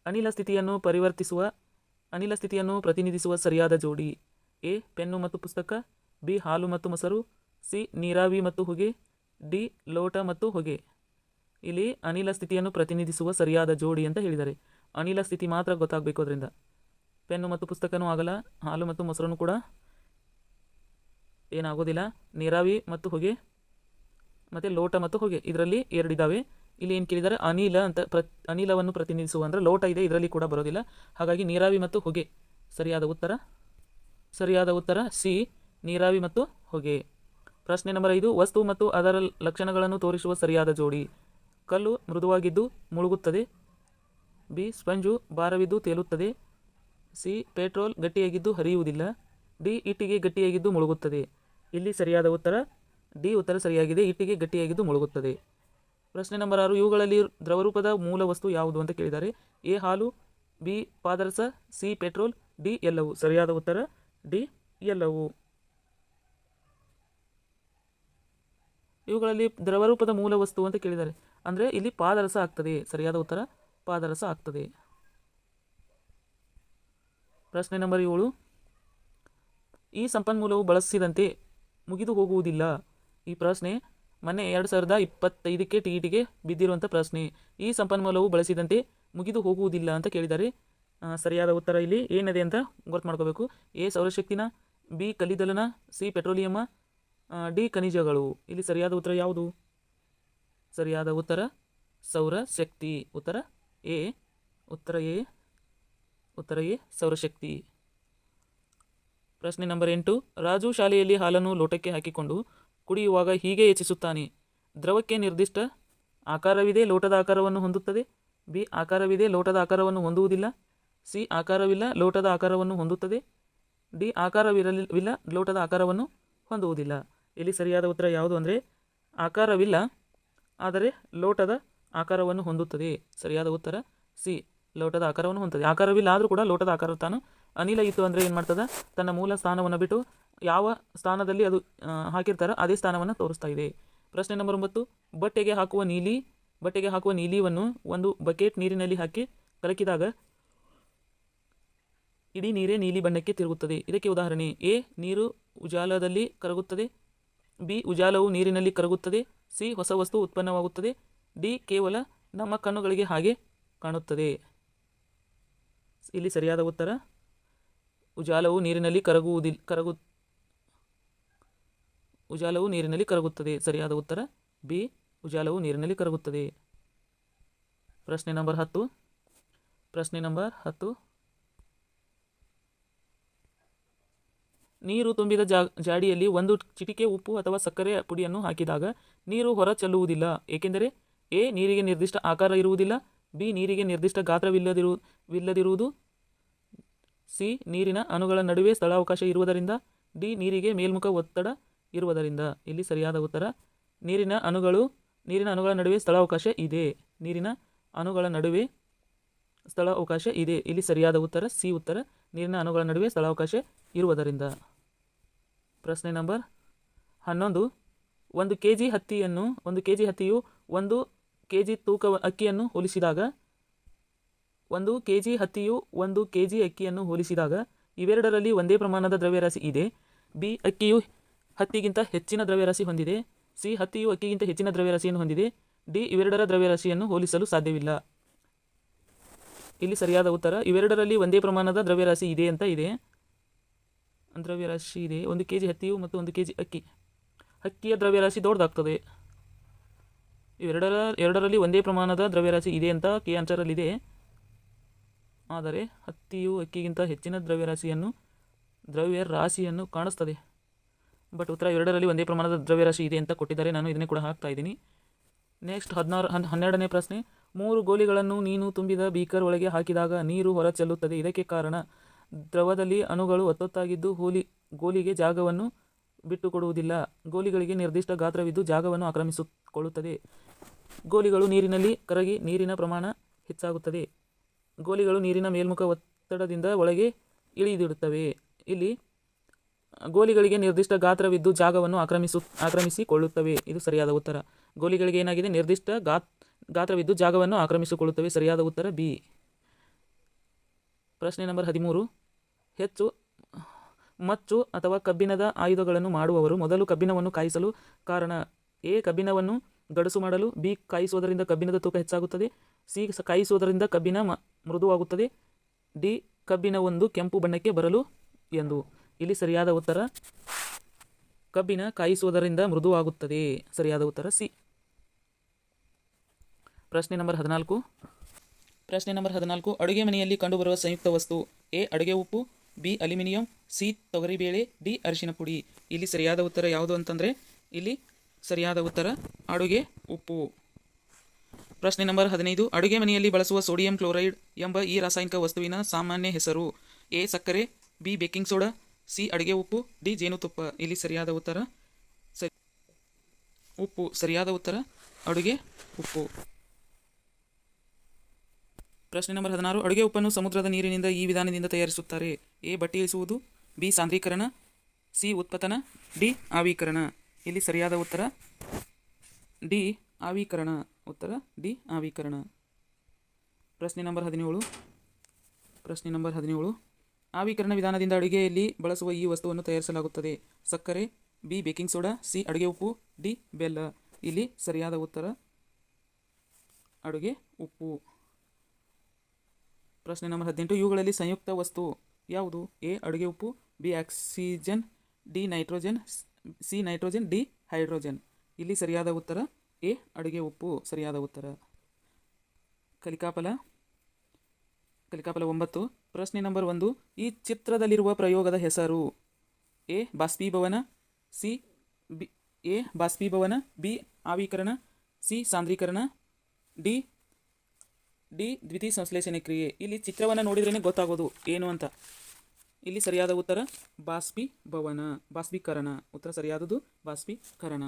ಅನಿಲ ಸ್ಥಿತಿಯನ್ನು ಪರಿವರ್ತಿಸುವ, ಅನಿಲ ಸ್ಥಿತಿಯನ್ನು ಪ್ರತಿನಿಧಿಸುವ ಸರಿಯಾದ ಜೋಡಿ. ಎ. ಪೆನ್ನು ಮತ್ತು ಪುಸ್ತಕ. ಬಿ. ಹಾಲು ಮತ್ತು ಮೊಸರು. ಸಿ. ನೀರಾವಿ ಮತ್ತು ಹೊಗೆ. ಡಿ. ಲೋಟ ಮತ್ತು ಹೊಗೆ. ಇಲ್ಲಿ ಅನಿಲ ಸ್ಥಿತಿಯನ್ನು ಪ್ರತಿನಿಧಿಸುವ ಸರಿಯಾದ ಜೋಡಿ ಅಂತ ಹೇಳಿದ್ದಾರೆ ಅನಿಲ ಸ್ಥಿತಿ ಮಾತ್ರ ಗೊತ್ತಾಗಬೇಕು ಅದರಿಂದ. ಪೆನ್ನು ಮತ್ತು ಪುಸ್ತಕನೂ ಆಗಲ್ಲ, ಹಾಲು ಮತ್ತು ಮೊಸರನ್ನು ಕೂಡ ಏನಾಗೋದಿಲ್ಲ. ನೀರಾವಿ ಮತ್ತು ಹೊಗೆ, ಮತ್ತು ಲೋಟ ಮತ್ತು ಹೊಗೆ, ಇದರಲ್ಲಿ ಎರಡಿದ್ದಾವೆ ಇಲ್ಲಿ ಏನು ಕೇಳಿದ್ದಾರೆ? ಅನಿಲ ಅಂತ ಪ್ರ, ಅನಿಲವನ್ನು ಪ್ರತಿನಿಧಿಸುವ ಅಂದರೆ ಲೋಟ ಇದೆ, ಇದರಲ್ಲಿ ಕೂಡ ಬರೋದಿಲ್ಲ. ಹಾಗಾಗಿ ನೀರಾವಿ ಮತ್ತು ಹೊಗೆ. ಸರಿಯಾದ ಉತ್ತರ? ಸರಿಯಾದ ಉತ್ತರ ಸಿ, ನೀರಾವಿ ಮತ್ತು ಹೊಗೆ. ಪ್ರಶ್ನೆ ನಂಬರ್ ಐದು, ವಸ್ತು ಮತ್ತು ಅದರ ಲಕ್ಷಣಗಳನ್ನು ತೋರಿಸುವ ಸರಿಯಾದ ಜೋಡಿ. ಕಲ್ಲು ಮೃದುವಾಗಿದ್ದು ಮುಳುಗುತ್ತದೆ. ಬಿ, ಸ್ಪಂಜು ಭಾರವಿದ್ದು ತೇಲುತ್ತದೆ. ಸಿ, ಪೆಟ್ರೋಲ್ ಗಟ್ಟಿಯಾಗಿದ್ದು ಹರಿಯುವುದಿಲ್ಲ. ಡಿ, ಇಟ್ಟಿಗೆ ಗಟ್ಟಿಯಾಗಿದ್ದು ಮುಳುಗುತ್ತದೆ. ಇಲ್ಲಿ ಸರಿಯಾದ ಉತ್ತರ, ಡಿ ಉತ್ತರ ಸರಿಯಾಗಿದೆ, ಇಟ್ಟಿಗೆ ಗಟ್ಟಿಯಾಗಿದ್ದು ಮುಳುಗುತ್ತದೆ. ಪ್ರಶ್ನೆ ನಂಬರ್ ಆರು, ಇವುಗಳಲ್ಲಿ ದ್ರವರೂಪದ ಮೂಲ ವಸ್ತು ಯಾವುದು ಅಂತ ಕೇಳಿದ್ದಾರೆ. ಎ ಹಾಲು, ಬಿ ಪಾದರಸ, ಸಿ ಪೆಟ್ರೋಲ್, ಡಿ ಎಲ್ಲವು. ಸರಿಯಾದ ಉತ್ತರ, ಡಿ ಎಲ್ಲವು. ಇವುಗಳಲ್ಲಿ ದ್ರವರೂಪದ ಮೂಲ ವಸ್ತು ಅಂತ ಕೇಳಿದ್ದಾರೆ. ಅಂದರೆ ಇಲ್ಲಿ ಪಾದರಸ ಆಗ್ತದೆ. ಸರಿಯಾದ ಉತ್ತರ, ಪಾದರಸ ಆಗ್ತದೆ. ಪ್ರಶ್ನೆ ನಂಬರ್ ಏಳು. ಈ ಸಂಪನ್ಮೂಲವು ಬಳಸಿದಂತೆ ಮುಗಿದು ಹೋಗುವುದಿಲ್ಲ. ಈ ಪ್ರಶ್ನೆ ಮೊನ್ನೆ ಎರಡು ಸಾವಿರದ ಇಪ್ಪತ್ತೈದಕ್ಕೆ ಟಿ ಇಟಿಗೆ ಬಿದ್ದಿರುವಂಥ ಪ್ರಶ್ನೆ. ಈ ಸಂಪನ್ಮೂಲವು ಬಳಸಿದಂತೆ ಮುಗಿದು ಹೋಗುವುದಿಲ್ಲ ಅಂತ ಕೇಳಿದ್ದಾರೆ ಸರಿಯಾದ ಉತ್ತರ ಇಲ್ಲಿ ಏನಿದೆ ಅಂತ ಗೊತ್ತು ಮಾಡ್ಕೋಬೇಕು ಎ ಸೌರಶಕ್ತಿನ, ಬಿ ಕಲ್ಲಿದ್ದಲನ, ಸಿ ಪೆಟ್ರೋಲಿಯಮ ಡಿ ಖನಿಜಗಳು. ಇಲ್ಲಿ ಸರಿಯಾದ ಉತ್ತರ ಯಾವುದು? ಸರಿಯಾದ ಉತ್ತರ ಸೌರಶಕ್ತಿ. ಉತ್ತರ ಎ. ಉತ್ತರ ಎ. ಉತ್ತರ ಎ ಸೌರಶಕ್ತಿ. ಪ್ರಶ್ನೆ ನಂಬರ್ ಎಂಟು. ರಾಜು ಶಾಲೆಯಲ್ಲಿ ಹಾಲನ್ನು ಲೋಟಕ್ಕೆ ಹಾಕಿಕೊಂಡು ಕುಡಿಯುವಾಗ ಹೀಗೆ ಹೆಚ್ಚಿಸುತ್ತಾನೆ ದ್ರವಕ್ಕೆ ನಿರ್ದಿಷ್ಟ ಆಕಾರವಿದೆ, ಲೋಟದ ಆಕಾರವನ್ನು ಹೊಂದುತ್ತದೆ. ಬಿ, ಆಕಾರವಿದೆ, ಲೋಟದ ಆಕಾರವನ್ನು ಹೊಂದುವುದಿಲ್ಲ. ಸಿ, ಆಕಾರವಿಲ್ಲ, ಲೋಟದ ಆಕಾರವನ್ನು ಹೊಂದುತ್ತದೆ. ಡಿ, ಆಕಾರವಿರಲಿಲ್ಲ, ಲೋಟದ ಆಕಾರವನ್ನು ಹೊಂದುವುದಿಲ್ಲ. ಇಲ್ಲಿ ಸರಿಯಾದ ಉತ್ತರ ಯಾವುದು ಅಂದರೆ, ಆಕಾರವಿಲ್ಲ, ಆದರೆ ಲೋಟದ ಆಕಾರವನ್ನು ಹೊಂದುತ್ತದೆ. ಸರಿಯಾದ ಉತ್ತರ ಸಿ ಲೋಟದ ಆಕಾರವನ್ನು ಹೊಂದಿದೆ ಆಕಾರವಿಲ್ಲ ಆದರೂ ಕೂಡ ಲೋಟದ ಆಕಾರ ತಾನು ಅನಿಲ ಇತ್ತು ಅಂದರೆ ಏನು ಮಾಡ್ತದೆ? ತನ್ನ ಮೂಲ ಸ್ಥಾನವನ್ನು ಬಿಟ್ಟು ಯಾವ ಸ್ಥಾನದಲ್ಲಿ ಅದು ಹಾಕಿರ್ತಾರೋ ಅದೇ ಸ್ಥಾನವನ್ನು ತೋರಿಸ್ತಾ ಇದೆ. ಪ್ರಶ್ನೆ ನಂಬರ್ ಒಂಬತ್ತು, ಬಟ್ಟೆಗೆ ಹಾಕುವ ನೀಲಿ, ಬಟ್ಟೆಗೆ ಹಾಕುವ ನೀಲಿಯನ್ನು ಒಂದು ಬಕೆಟ್ ನೀರಿನಲ್ಲಿ ಹಾಕಿ ಕಲಕಿದಾಗ ಇಡೀ ನೀರೇ ನೀಲಿ ಬಣ್ಣಕ್ಕೆ ತಿರುಗುತ್ತದೆ. ಇದಕ್ಕೆ ಉದಾಹರಣೆ, ಎ, ನೀರು ಉಜಾಲದಲ್ಲಿ ಕರಗುತ್ತದೆ, ಬಿ, ಉಜಾಲವು ನೀರಿನಲ್ಲಿ ಕರಗುತ್ತದೆ, ಸಿ, ಹೊಸ ವಸ್ತು ಉತ್ಪನ್ನವಾಗುತ್ತದೆ, ಡಿ, ಕೇವಲ ನಮ್ಮ ಕಣ್ಣುಗಳಿಗೆ ಹಾಗೆ ಕಾಣುತ್ತದೆ. ಇಲ್ಲಿ ಸರಿಯಾದ ಉತ್ತರ? ಉಜಾಲವು ನೀರಿನಲ್ಲಿ ಕರಗುವುದಿಲ್ಲ ಕರಗು, ಉಜಾಲವು ನೀರಿನಲ್ಲಿ ಕರಗುತ್ತದೆ. ಸರಿಯಾದ ಉತ್ತರ? ಬಿ, ಉಜಾಲವು ನೀರಿನಲ್ಲಿ ಕರಗುತ್ತದೆ. ಪ್ರಶ್ನೆ ನಂಬರ್ ಹತ್ತು. ಪ್ರಶ್ನೆ ನಂಬರ್ ಹತ್ತು. ನೀರು ತುಂಬಿದ ಜಾ, ಜಾಡಿಯಲ್ಲಿ ಒಂದು ಚಿಟಿಕೆ ಉಪ್ಪು ಅಥವಾ ಸಕ್ಕರೆ ಪುಡಿಯನ್ನು ಹಾಕಿದಾಗ ನೀರು ಹೊರ ಚೆಲ್ಲುವುದಿಲ್ಲ ಏಕೆಂದರೆ ಎ, ನೀರಿಗೆ ನಿರ್ದಿಷ್ಟ ಆಕಾರ ಇರುವುದಿಲ್ಲ. ಬಿ, ನೀರಿಗೆ ನಿರ್ದಿಷ್ಟ ಗಾತ್ರವಿಲ್ಲದಿರು, ವಿಲ್ಲದಿರುವುದು. ಸಿ, ನೀರಿನ ಅಣುಗಳ ನಡುವೆ ಸ್ಥಳಾವಕಾಶ ಇರುವುದರಿಂದ. ಡಿ, ನೀರಿಗೆ ಮೇಲ್ಮುಖ ಒತ್ತಡ ಇರುವುದರಿಂದ. ಇಲ್ಲಿ ಸರಿಯಾದ ಉತ್ತರ. ನೀರಿನ ಅಣುಗಳು, ನೀರಿನ ಅಣುಗಳ ನಡುವೆ ಸ್ಥಳಾವಕಾಶ ಇದೆ. ನೀರಿನ ಅಣುಗಳ ನಡುವೆ ಸ್ಥಳಾವಕಾಶ ಇದೆ. ಇಲ್ಲಿ ಸರಿಯಾದ ಉತ್ತರ. ಸಿ ಉತ್ತರ. ನೀರಿನ ಅಣುಗಳ ನಡುವೆ ಸ್ಥಳಾವಕಾಶ ಇರುವುದರಿಂದ. ಪ್ರಶ್ನೆ ನಂಬರ್ ಹನ್ನೊಂದು. ಒಂದು ಕೆ ಜಿ ಹತ್ತಿಯನ್ನು, ಒಂದು ಕೆ ಜಿ ಹತ್ತಿಯು ಒಂದು ಕೆ ಜಿ ತೂಕ ಅಕ್ಕಿಯನ್ನು ಹೋಲಿಸಿದಾಗ, ಒಂದು ಕೆ ಜಿ ಹತ್ತಿಯು ಒಂದು ಕೆ ಜಿ ಅಕ್ಕಿಯನ್ನು ಹೋಲಿಸಿದಾಗ, ಇವೆರಡರಲ್ಲಿ ಒಂದೇ ಪ್ರಮಾಣದ ದ್ರವ್ಯರಾಶಿ ಇದೆ. ಬಿ, ಅಕ್ಕಿಯು ಹತ್ತಿಗಿಂತ ಹೆಚ್ಚಿನ ದ್ರವ್ಯರಾಶಿ ಹೊಂದಿದೆ. ಸಿ, ಹತ್ತಿಯು ಅಕ್ಕಿಗಿಂತ ಹೆಚ್ಚಿನ ದ್ರವ್ಯರಾಶಿಯನ್ನು ಹೊಂದಿದೆ. ಡಿ, ಇವೆರಡರ ದ್ರವ್ಯರಾಶಿಯನ್ನು ಹೋಲಿಸಲು ಸಾಧ್ಯವಿಲ್ಲ. ಇಲ್ಲಿ ಸರಿಯಾದ ಉತ್ತರ, ಇವೆರಡರಲ್ಲಿ ಒಂದೇ ಪ್ರಮಾಣದ ದ್ರವ್ಯರಾಶಿ ಇದೆ ಅಂತ ಇದೆ. ದ್ರವ್ಯರಾಶಿ ಇದೆ. ಒಂದು ಕೆ ಜಿ ಹತ್ತಿಯು ಮತ್ತು ಒಂದು ಕೆ ಜಿ ಅಕ್ಕಿ. ಅಕ್ಕಿಯ ದ್ರವ್ಯರಾಶಿ ದೊಡ್ಡದಾಗ್ತದೆ. ಇವೆರಡರ ಎರಡರಲ್ಲಿ ಒಂದೇ ಪ್ರಮಾಣದ ದ್ರವ್ಯರಾಶಿ ಇದೆ ಅಂತ ಕೆ ಆನ್ಸರಲ್ಲಿದೆ ಆದರೆ ಹತ್ತಿಯು ಅಕ್ಕಿಗಿಂತ ಹೆಚ್ಚಿನ ದ್ರವ್ಯರಾಶಿಯನ್ನು ದ್ರವ್ಯ ರಾಶಿಯನ್ನು ಕಾಣಿಸ್ತದೆ ಬಟ್ ಉತ್ತರ ಎರಡರಲ್ಲಿ ಒಂದೇ ಪ್ರಮಾಣದ ದ್ರವ್ಯರಾಶಿ ಇದೆ ಅಂತ ಕೊಟ್ಟಿದ್ದಾರೆ. ನಾನು ಇದನ್ನೇ ಕೂಡ ಹಾಕ್ತಾ ಇದ್ದೀನಿ. ನೆಕ್ಸ್ಟ್ ಹದಿನಾರು, ಹನ್, ಹನ್ನೆರಡನೇ ಪ್ರಶ್ನೆ. ಮೂರು ಗೋಲಿಗಳನ್ನು ನೀನು ತುಂಬಿದ ಬೀಕರ್ ಒಳಗೆ ಹಾಕಿದಾಗ ನೀರು ಹೊರ ಚೆಲ್ಲುತ್ತದೆ ಇದಕ್ಕೆ ಕಾರಣ ದ್ರವದಲ್ಲಿ ಅಣುಗಳು ಒತ್ತೊತ್ತಾಗಿದ್ದು ಹೋಲಿ, ಗೋಲಿಗೆ ಜಾಗವನ್ನು ಬಿಟ್ಟುಕೊಡುವುದಿಲ್ಲ. ಗೋಲಿಗಳಿಗೆ ನಿರ್ದಿಷ್ಟ ಗಾತ್ರವಿದ್ದು ಜಾಗವನ್ನು ಆಕ್ರಮಿಸಿಕೊಳ್ಳುತ್ತದೆ. ಗೋಲಿಗಳು ನೀರಿನಲ್ಲಿ ಕರಗಿ ನೀರಿನ ಪ್ರಮಾಣ ಹೆಚ್ಚಾಗುತ್ತದೆ. ಗೋಲಿಗಳು ನೀರಿನ ಮೇಲ್ಮುಖ ಒತ್ತಡದಿಂದ ಒಳಗೆ ಇಳಿದಿಡುತ್ತವೆ ಇಲ್ಲಿ ಗೋಲಿಗಳಿಗೆ ನಿರ್ದಿಷ್ಟ ಗಾತ್ರವಿದ್ದು ಜಾಗವನ್ನು ಆಕ್ರಮಿಸು, ಆಕ್ರಮಿಸಿಕೊಳ್ಳುತ್ತವೆ. ಇದು ಸರಿಯಾದ ಉತ್ತರ. ಗೋಲಿಗಳಿಗೆ ಏನಾಗಿದೆ? ನಿರ್ದಿಷ್ಟ ಗಾತ್, ಗಾತ್ರವಿದ್ದು ಜಾಗವನ್ನು ಆಕ್ರಮಿಸಿಕೊಳ್ಳುತ್ತವೆ. ಸರಿಯಾದ ಉತ್ತರ ಬಿ. ಪ್ರಶ್ನೆ ನಂಬರ್ ಹದಿಮೂರು. ಹೆಚ್ಚು ಮಚ್ಚು ಅಥವಾ ಕಬ್ಬಿಣದ ಆಯುಧಗಳನ್ನು ಮಾಡುವವರು ಮೊದಲು ಕಬ್ಬಿಣವನ್ನು ಕಾಯಿಸಲು ಕಾರಣ ಎ, ಕಬ್ಬಿಣವನ್ನು ಗಡಸು ಮಾಡಲು, ಬಿ, ಕಾಯಿಸುವುದರಿಂದ ಕಬ್ಬಿಣದ ತೂಕ ಹೆಚ್ಚಾಗುತ್ತದೆ, ಸಿ ಕಾಯಿಸುವುದರಿಂದ ಕಬ್ಬಿಣ ಮೃದುವಾಗುತ್ತದೆ, ಡಿ, ಕಬ್ಬಿಣವೊಂದು ಕೆಂಪು ಬಣ್ಣಕ್ಕೆ ಬರಲು ಎಂದು. ಇಲ್ಲಿ ಸರಿಯಾದ ಉತ್ತರ, ಕಬ್ಬಿಣ ಕಾಯಿಸುವುದರಿಂದ ಮೃದುವಾಗುತ್ತದೆ. ಸರಿಯಾದ ಉತ್ತರ, ಸಿ. ಪ್ರಶ್ನೆ ನಂಬರ್ ಹದಿನಾಲ್ಕು. ಪ್ರಶ್ನೆ ನಂಬರ್ ಹದಿನಾಲ್ಕು, ಅಡುಗೆ ಮನೆಯಲ್ಲಿ ಕಂಡುಬರುವ ಸಂಯುಕ್ತ ವಸ್ತು ಎ, ಅಡುಗೆ ಉಪ್ಪು, ಬಿ, ಅಲ್ಯೂಮಿನಿಯಂ ಸಿ ತೊಗರಿಬೇಳೆ ಡಿ ಅರಿಶಿನ ಪುಡಿ ಇಲ್ಲಿ ಸರಿಯಾದ ಉತ್ತರ ಯಾವುದು ಅಂತಂದರೆ, ಇಲ್ಲಿ ಸರಿಯಾದ ಉತ್ತರ ಅಡುಗೆ ಉಪ್ಪು. ಪ್ರಶ್ನೆ ನಂಬರ್ ಹದಿನೈದು, ಅಡುಗೆ ಮನೆಯಲ್ಲಿ ಬಳಸುವ ಸೋಡಿಯಂ ಕ್ಲೋರೈಡ್ ಎಂಬ ಈ ರಾಸಾಯನಿಕ ವಸ್ತುವಿನ ಸಾಮಾನ್ಯ ಹೆಸರು. ಎ, ಸಕ್ಕರೆ, ಬಿ, ಬೇಕಿಂಗ್ ಸೋಡಾ, ಸಿ, ಅಡುಗೆ ಉಪ್ಪು, ಡಿ, ಜೇನುತುಪ್ಪ. ಇಲ್ಲಿ ಸರಿಯಾದ ಉತ್ತರ ಸರಿ. ಉಪ್ಪು, ಸರಿಯಾದ ಉತ್ತರ ಅಡುಗೆ ಉಪ್ಪು. ಪ್ರಶ್ನೆ ನಂಬರ್ ಹದಿನಾರು, ಅಡುಗೆ ಉಪ್ಪನ್ನು ಸಮುದ್ರದ ನೀರಿನಿಂದ ಈ ವಿಧಾನದಿಂದ ತಯಾರಿಸುತ್ತಾರೆ. ಎ ಬಟ್ಟಿ ಇಳಿಸುವುದು ಬಿ ಸಾಂದ್ರೀಕರಣ, ಸಿ ಉತ್ಪತನ, ಡಿ ಆವೀಕರಣ. ಇಲ್ಲಿ ಸರಿಯಾದ ಉತ್ತರ? ಡಿ ಆವೀಕರಣ. ಉತ್ತರ, ಡಿ ಆವೀಕರಣ. ಪ್ರಶ್ನೆ ನಂಬರ್ ಹದಿನೇಳು. ಪ್ರಶ್ನೆ ನಂಬರ್ ಹದಿನೇಳು. ಆವೀಕರಣ ವಿಧಾನದಿಂದ ಅಡುಗೆಯಲ್ಲಿ ಬಳಸುವ ಈ ವಸ್ತುವನ್ನು ತಯಾರಿಸಲಾಗುತ್ತದೆ. ಸಕ್ಕರೆ, ಬಿ ಬೇಕಿಂಗ್ ಸೋಡಾ, ಸಿ ಅಡುಗೆ ಉಪ್ಪು, ಡಿ ಬೆಲ್ಲ. ಇಲ್ಲಿ ಸರಿಯಾದ ಉತ್ತರ? ಅಡುಗೆ ಉಪ್ಪು. ಪ್ರಶ್ನೆ ನಂಬರ್ ಹದಿನೆಂಟು. ಇವುಗಳಲ್ಲಿ ಸಂಯುಕ್ತ ವಸ್ತು ಯಾವುದು? ಎ, ಅಡುಗೆ ಉಪ್ಪು, B, oxygen, D, nitrogen, C nitrogen, D, hydrogen. ಇಲ್ಲಿ ಸರಿಯಾದ ಉತ್ತರ? ಎ, ಅಡುಗೆ ಉಪ್ಪು. ಸರಿಯಾದ ಉತ್ತರ. ಕಲಿಕಾಫಲ ಕಲಿಕಾಫಲ ಒಂಬತ್ತು. ಪ್ರಶ್ನೆ ನಂಬರ್ ಒಂದು. ಈ ಚಿತ್ರದಲ್ಲಿರುವ ಪ್ರಯೋಗದ ಹೆಸರು? ಎ, ಬಾಷ್ಪೀಭವನ, ಸಿ, ಬಿ, ಎ, ಬಾಷ್ಪೀಭವನ, ಬಿ, ಆವೀಕರಣ, ಸಿ, ಸಾಂದ್ರೀಕರಣ, ಡಿ ಡಿ ದ್ವಿತೀಯ ಸಂಶ್ಲೇಷಣೆ ಕ್ರಿಯೆ. ಇಲ್ಲಿ ಚಿತ್ರವನ್ನು ನೋಡಿದ್ರೇ ಗೊತ್ತಾಗೋದು. ಏನು ಅಂತ? ಇಲ್ಲಿ ಸರಿಯಾದ ಉತ್ತರ, ಬಾಷ್ಪೀಭವನ, ಬಾಷ್ಪೀಕರಣ. ಉತ್ತರ ಸರಿಯಾದದು ಬಾಷ್ಪೀಕರಣ.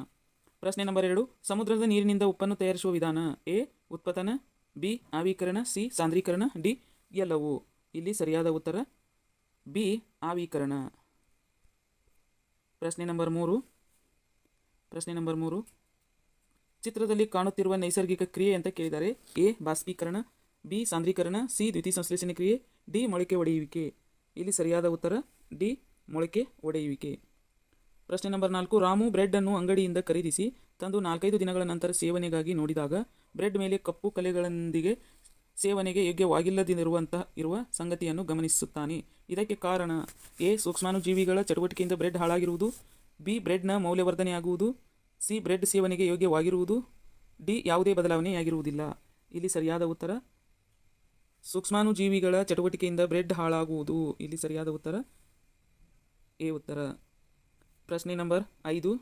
ಪ್ರಶ್ನೆ ನಂಬರ್ ಎರಡು, ಸಮುದ್ರದ ನೀರಿನಿಂದ ಉಪ್ಪನ್ನು ತಯಾರಿಸುವ ವಿಧಾನ ಎ, ಉತ್ಪತನ, ಬಿ, ಆವೀಕರಣ, ಸಿ, ಸಾಂದ್ರೀಕರಣ, ಡಿ, ಎಲ್ಲವು. ಇಲ್ಲಿ ಸರಿಯಾದ ಉತ್ತರ, ಬಿ, ಆವೀಕರಣ. ಪ್ರಶ್ನೆ ನಂಬರ್ ಮೂರು, ಪ್ರಶ್ನೆ ನಂಬರ್ ಮೂರು ಚಿತ್ರದಲ್ಲಿ ಕಾಣುತ್ತಿರುವ ನೈಸರ್ಗಿಕ ಕ್ರಿಯೆ ಅಂತ ಕೇಳಿದ್ದಾರೆ ಎ, ಬಾಷ್ಪೀಕರಣ, ಬಿ, ಸಾಂದ್ರೀಕರಣ, ಸಿ, ದ್ವಿತೀಯ ಸಂಶ್ಲೇಷಣೆ ಕ್ರಿಯೆ, ಡಿ, ಮೊಳಕೆ ಒಡೆಯುವಿಕೆ. ಇಲ್ಲಿ ಸರಿಯಾದ ಉತ್ತರ, ಡಿ, ಮೊಳಕೆ ಒಡೆಯುವಿಕೆ. ಪ್ರಶ್ನೆ ನಂಬರ್ ನಾಲ್ಕು, ರಾಮು ಬ್ರೆಡ್ ಅನ್ನು ಅಂಗಡಿಯಿಂದ ಖರೀದಿಸಿ ತಂದು ನಾಲ್ಕೈದು ದಿನಗಳ ನಂತರ ಸೇವನೆಗಾಗಿ ನೋಡಿದಾಗ, ಬ್ರೆಡ್ ಮೇಲೆ ಕಪ್ಪು ಕಲೆಗಳೊಂದಿಗೆ ಸೇವನೆಗೆ ಯೋಗ್ಯವಾಗಿಲ್ಲದಿರುವಂತಹ, ಇರುವ ಸಂಗತಿಯನ್ನು ಗಮನಿಸುತ್ತಾನೆ. ಇದಕ್ಕೆ ಕಾರಣ, ಎ, ಸೂಕ್ಷ್ಮಾಣುಜೀವಿಗಳ ಚಟುವಟಿಕೆಯಿಂದ ಬ್ರೆಡ್ ಹಾಳಾಗಿರುವುದು, ಬಿ, ಬ್ರೆಡ್ನ ಮೌಲ್ಯವರ್ಧನೆಯಾಗುವುದು ಸಿ ಬ್ರೆಡ್ ಸೇವನೆಗೆ ಯೋಗ್ಯವಾಗಿರುವುದು? ಡಿ, ಯಾವುದೇ ಬದಲಾವಣೆಯಾಗಿರುವುದಿಲ್ಲ ಇಲ್ಲಿ ಸರಿಯಾದ ಉತ್ತರ? ಸೂಕ್ಷ್ಮಾಣುಜೀವಿಗಳ ಚಟುವಟಿಕೆಯಿಂದ ಬ್ರೆಡ್ ಹಾಳಾಗುವುದು. ಇಲ್ಲಿ ಸರಿಯಾದ ಉತ್ತರ? ಎ ಉತ್ತರ. ಪ್ರಶ್ನೆ ನಂಬರ್ ಐದು.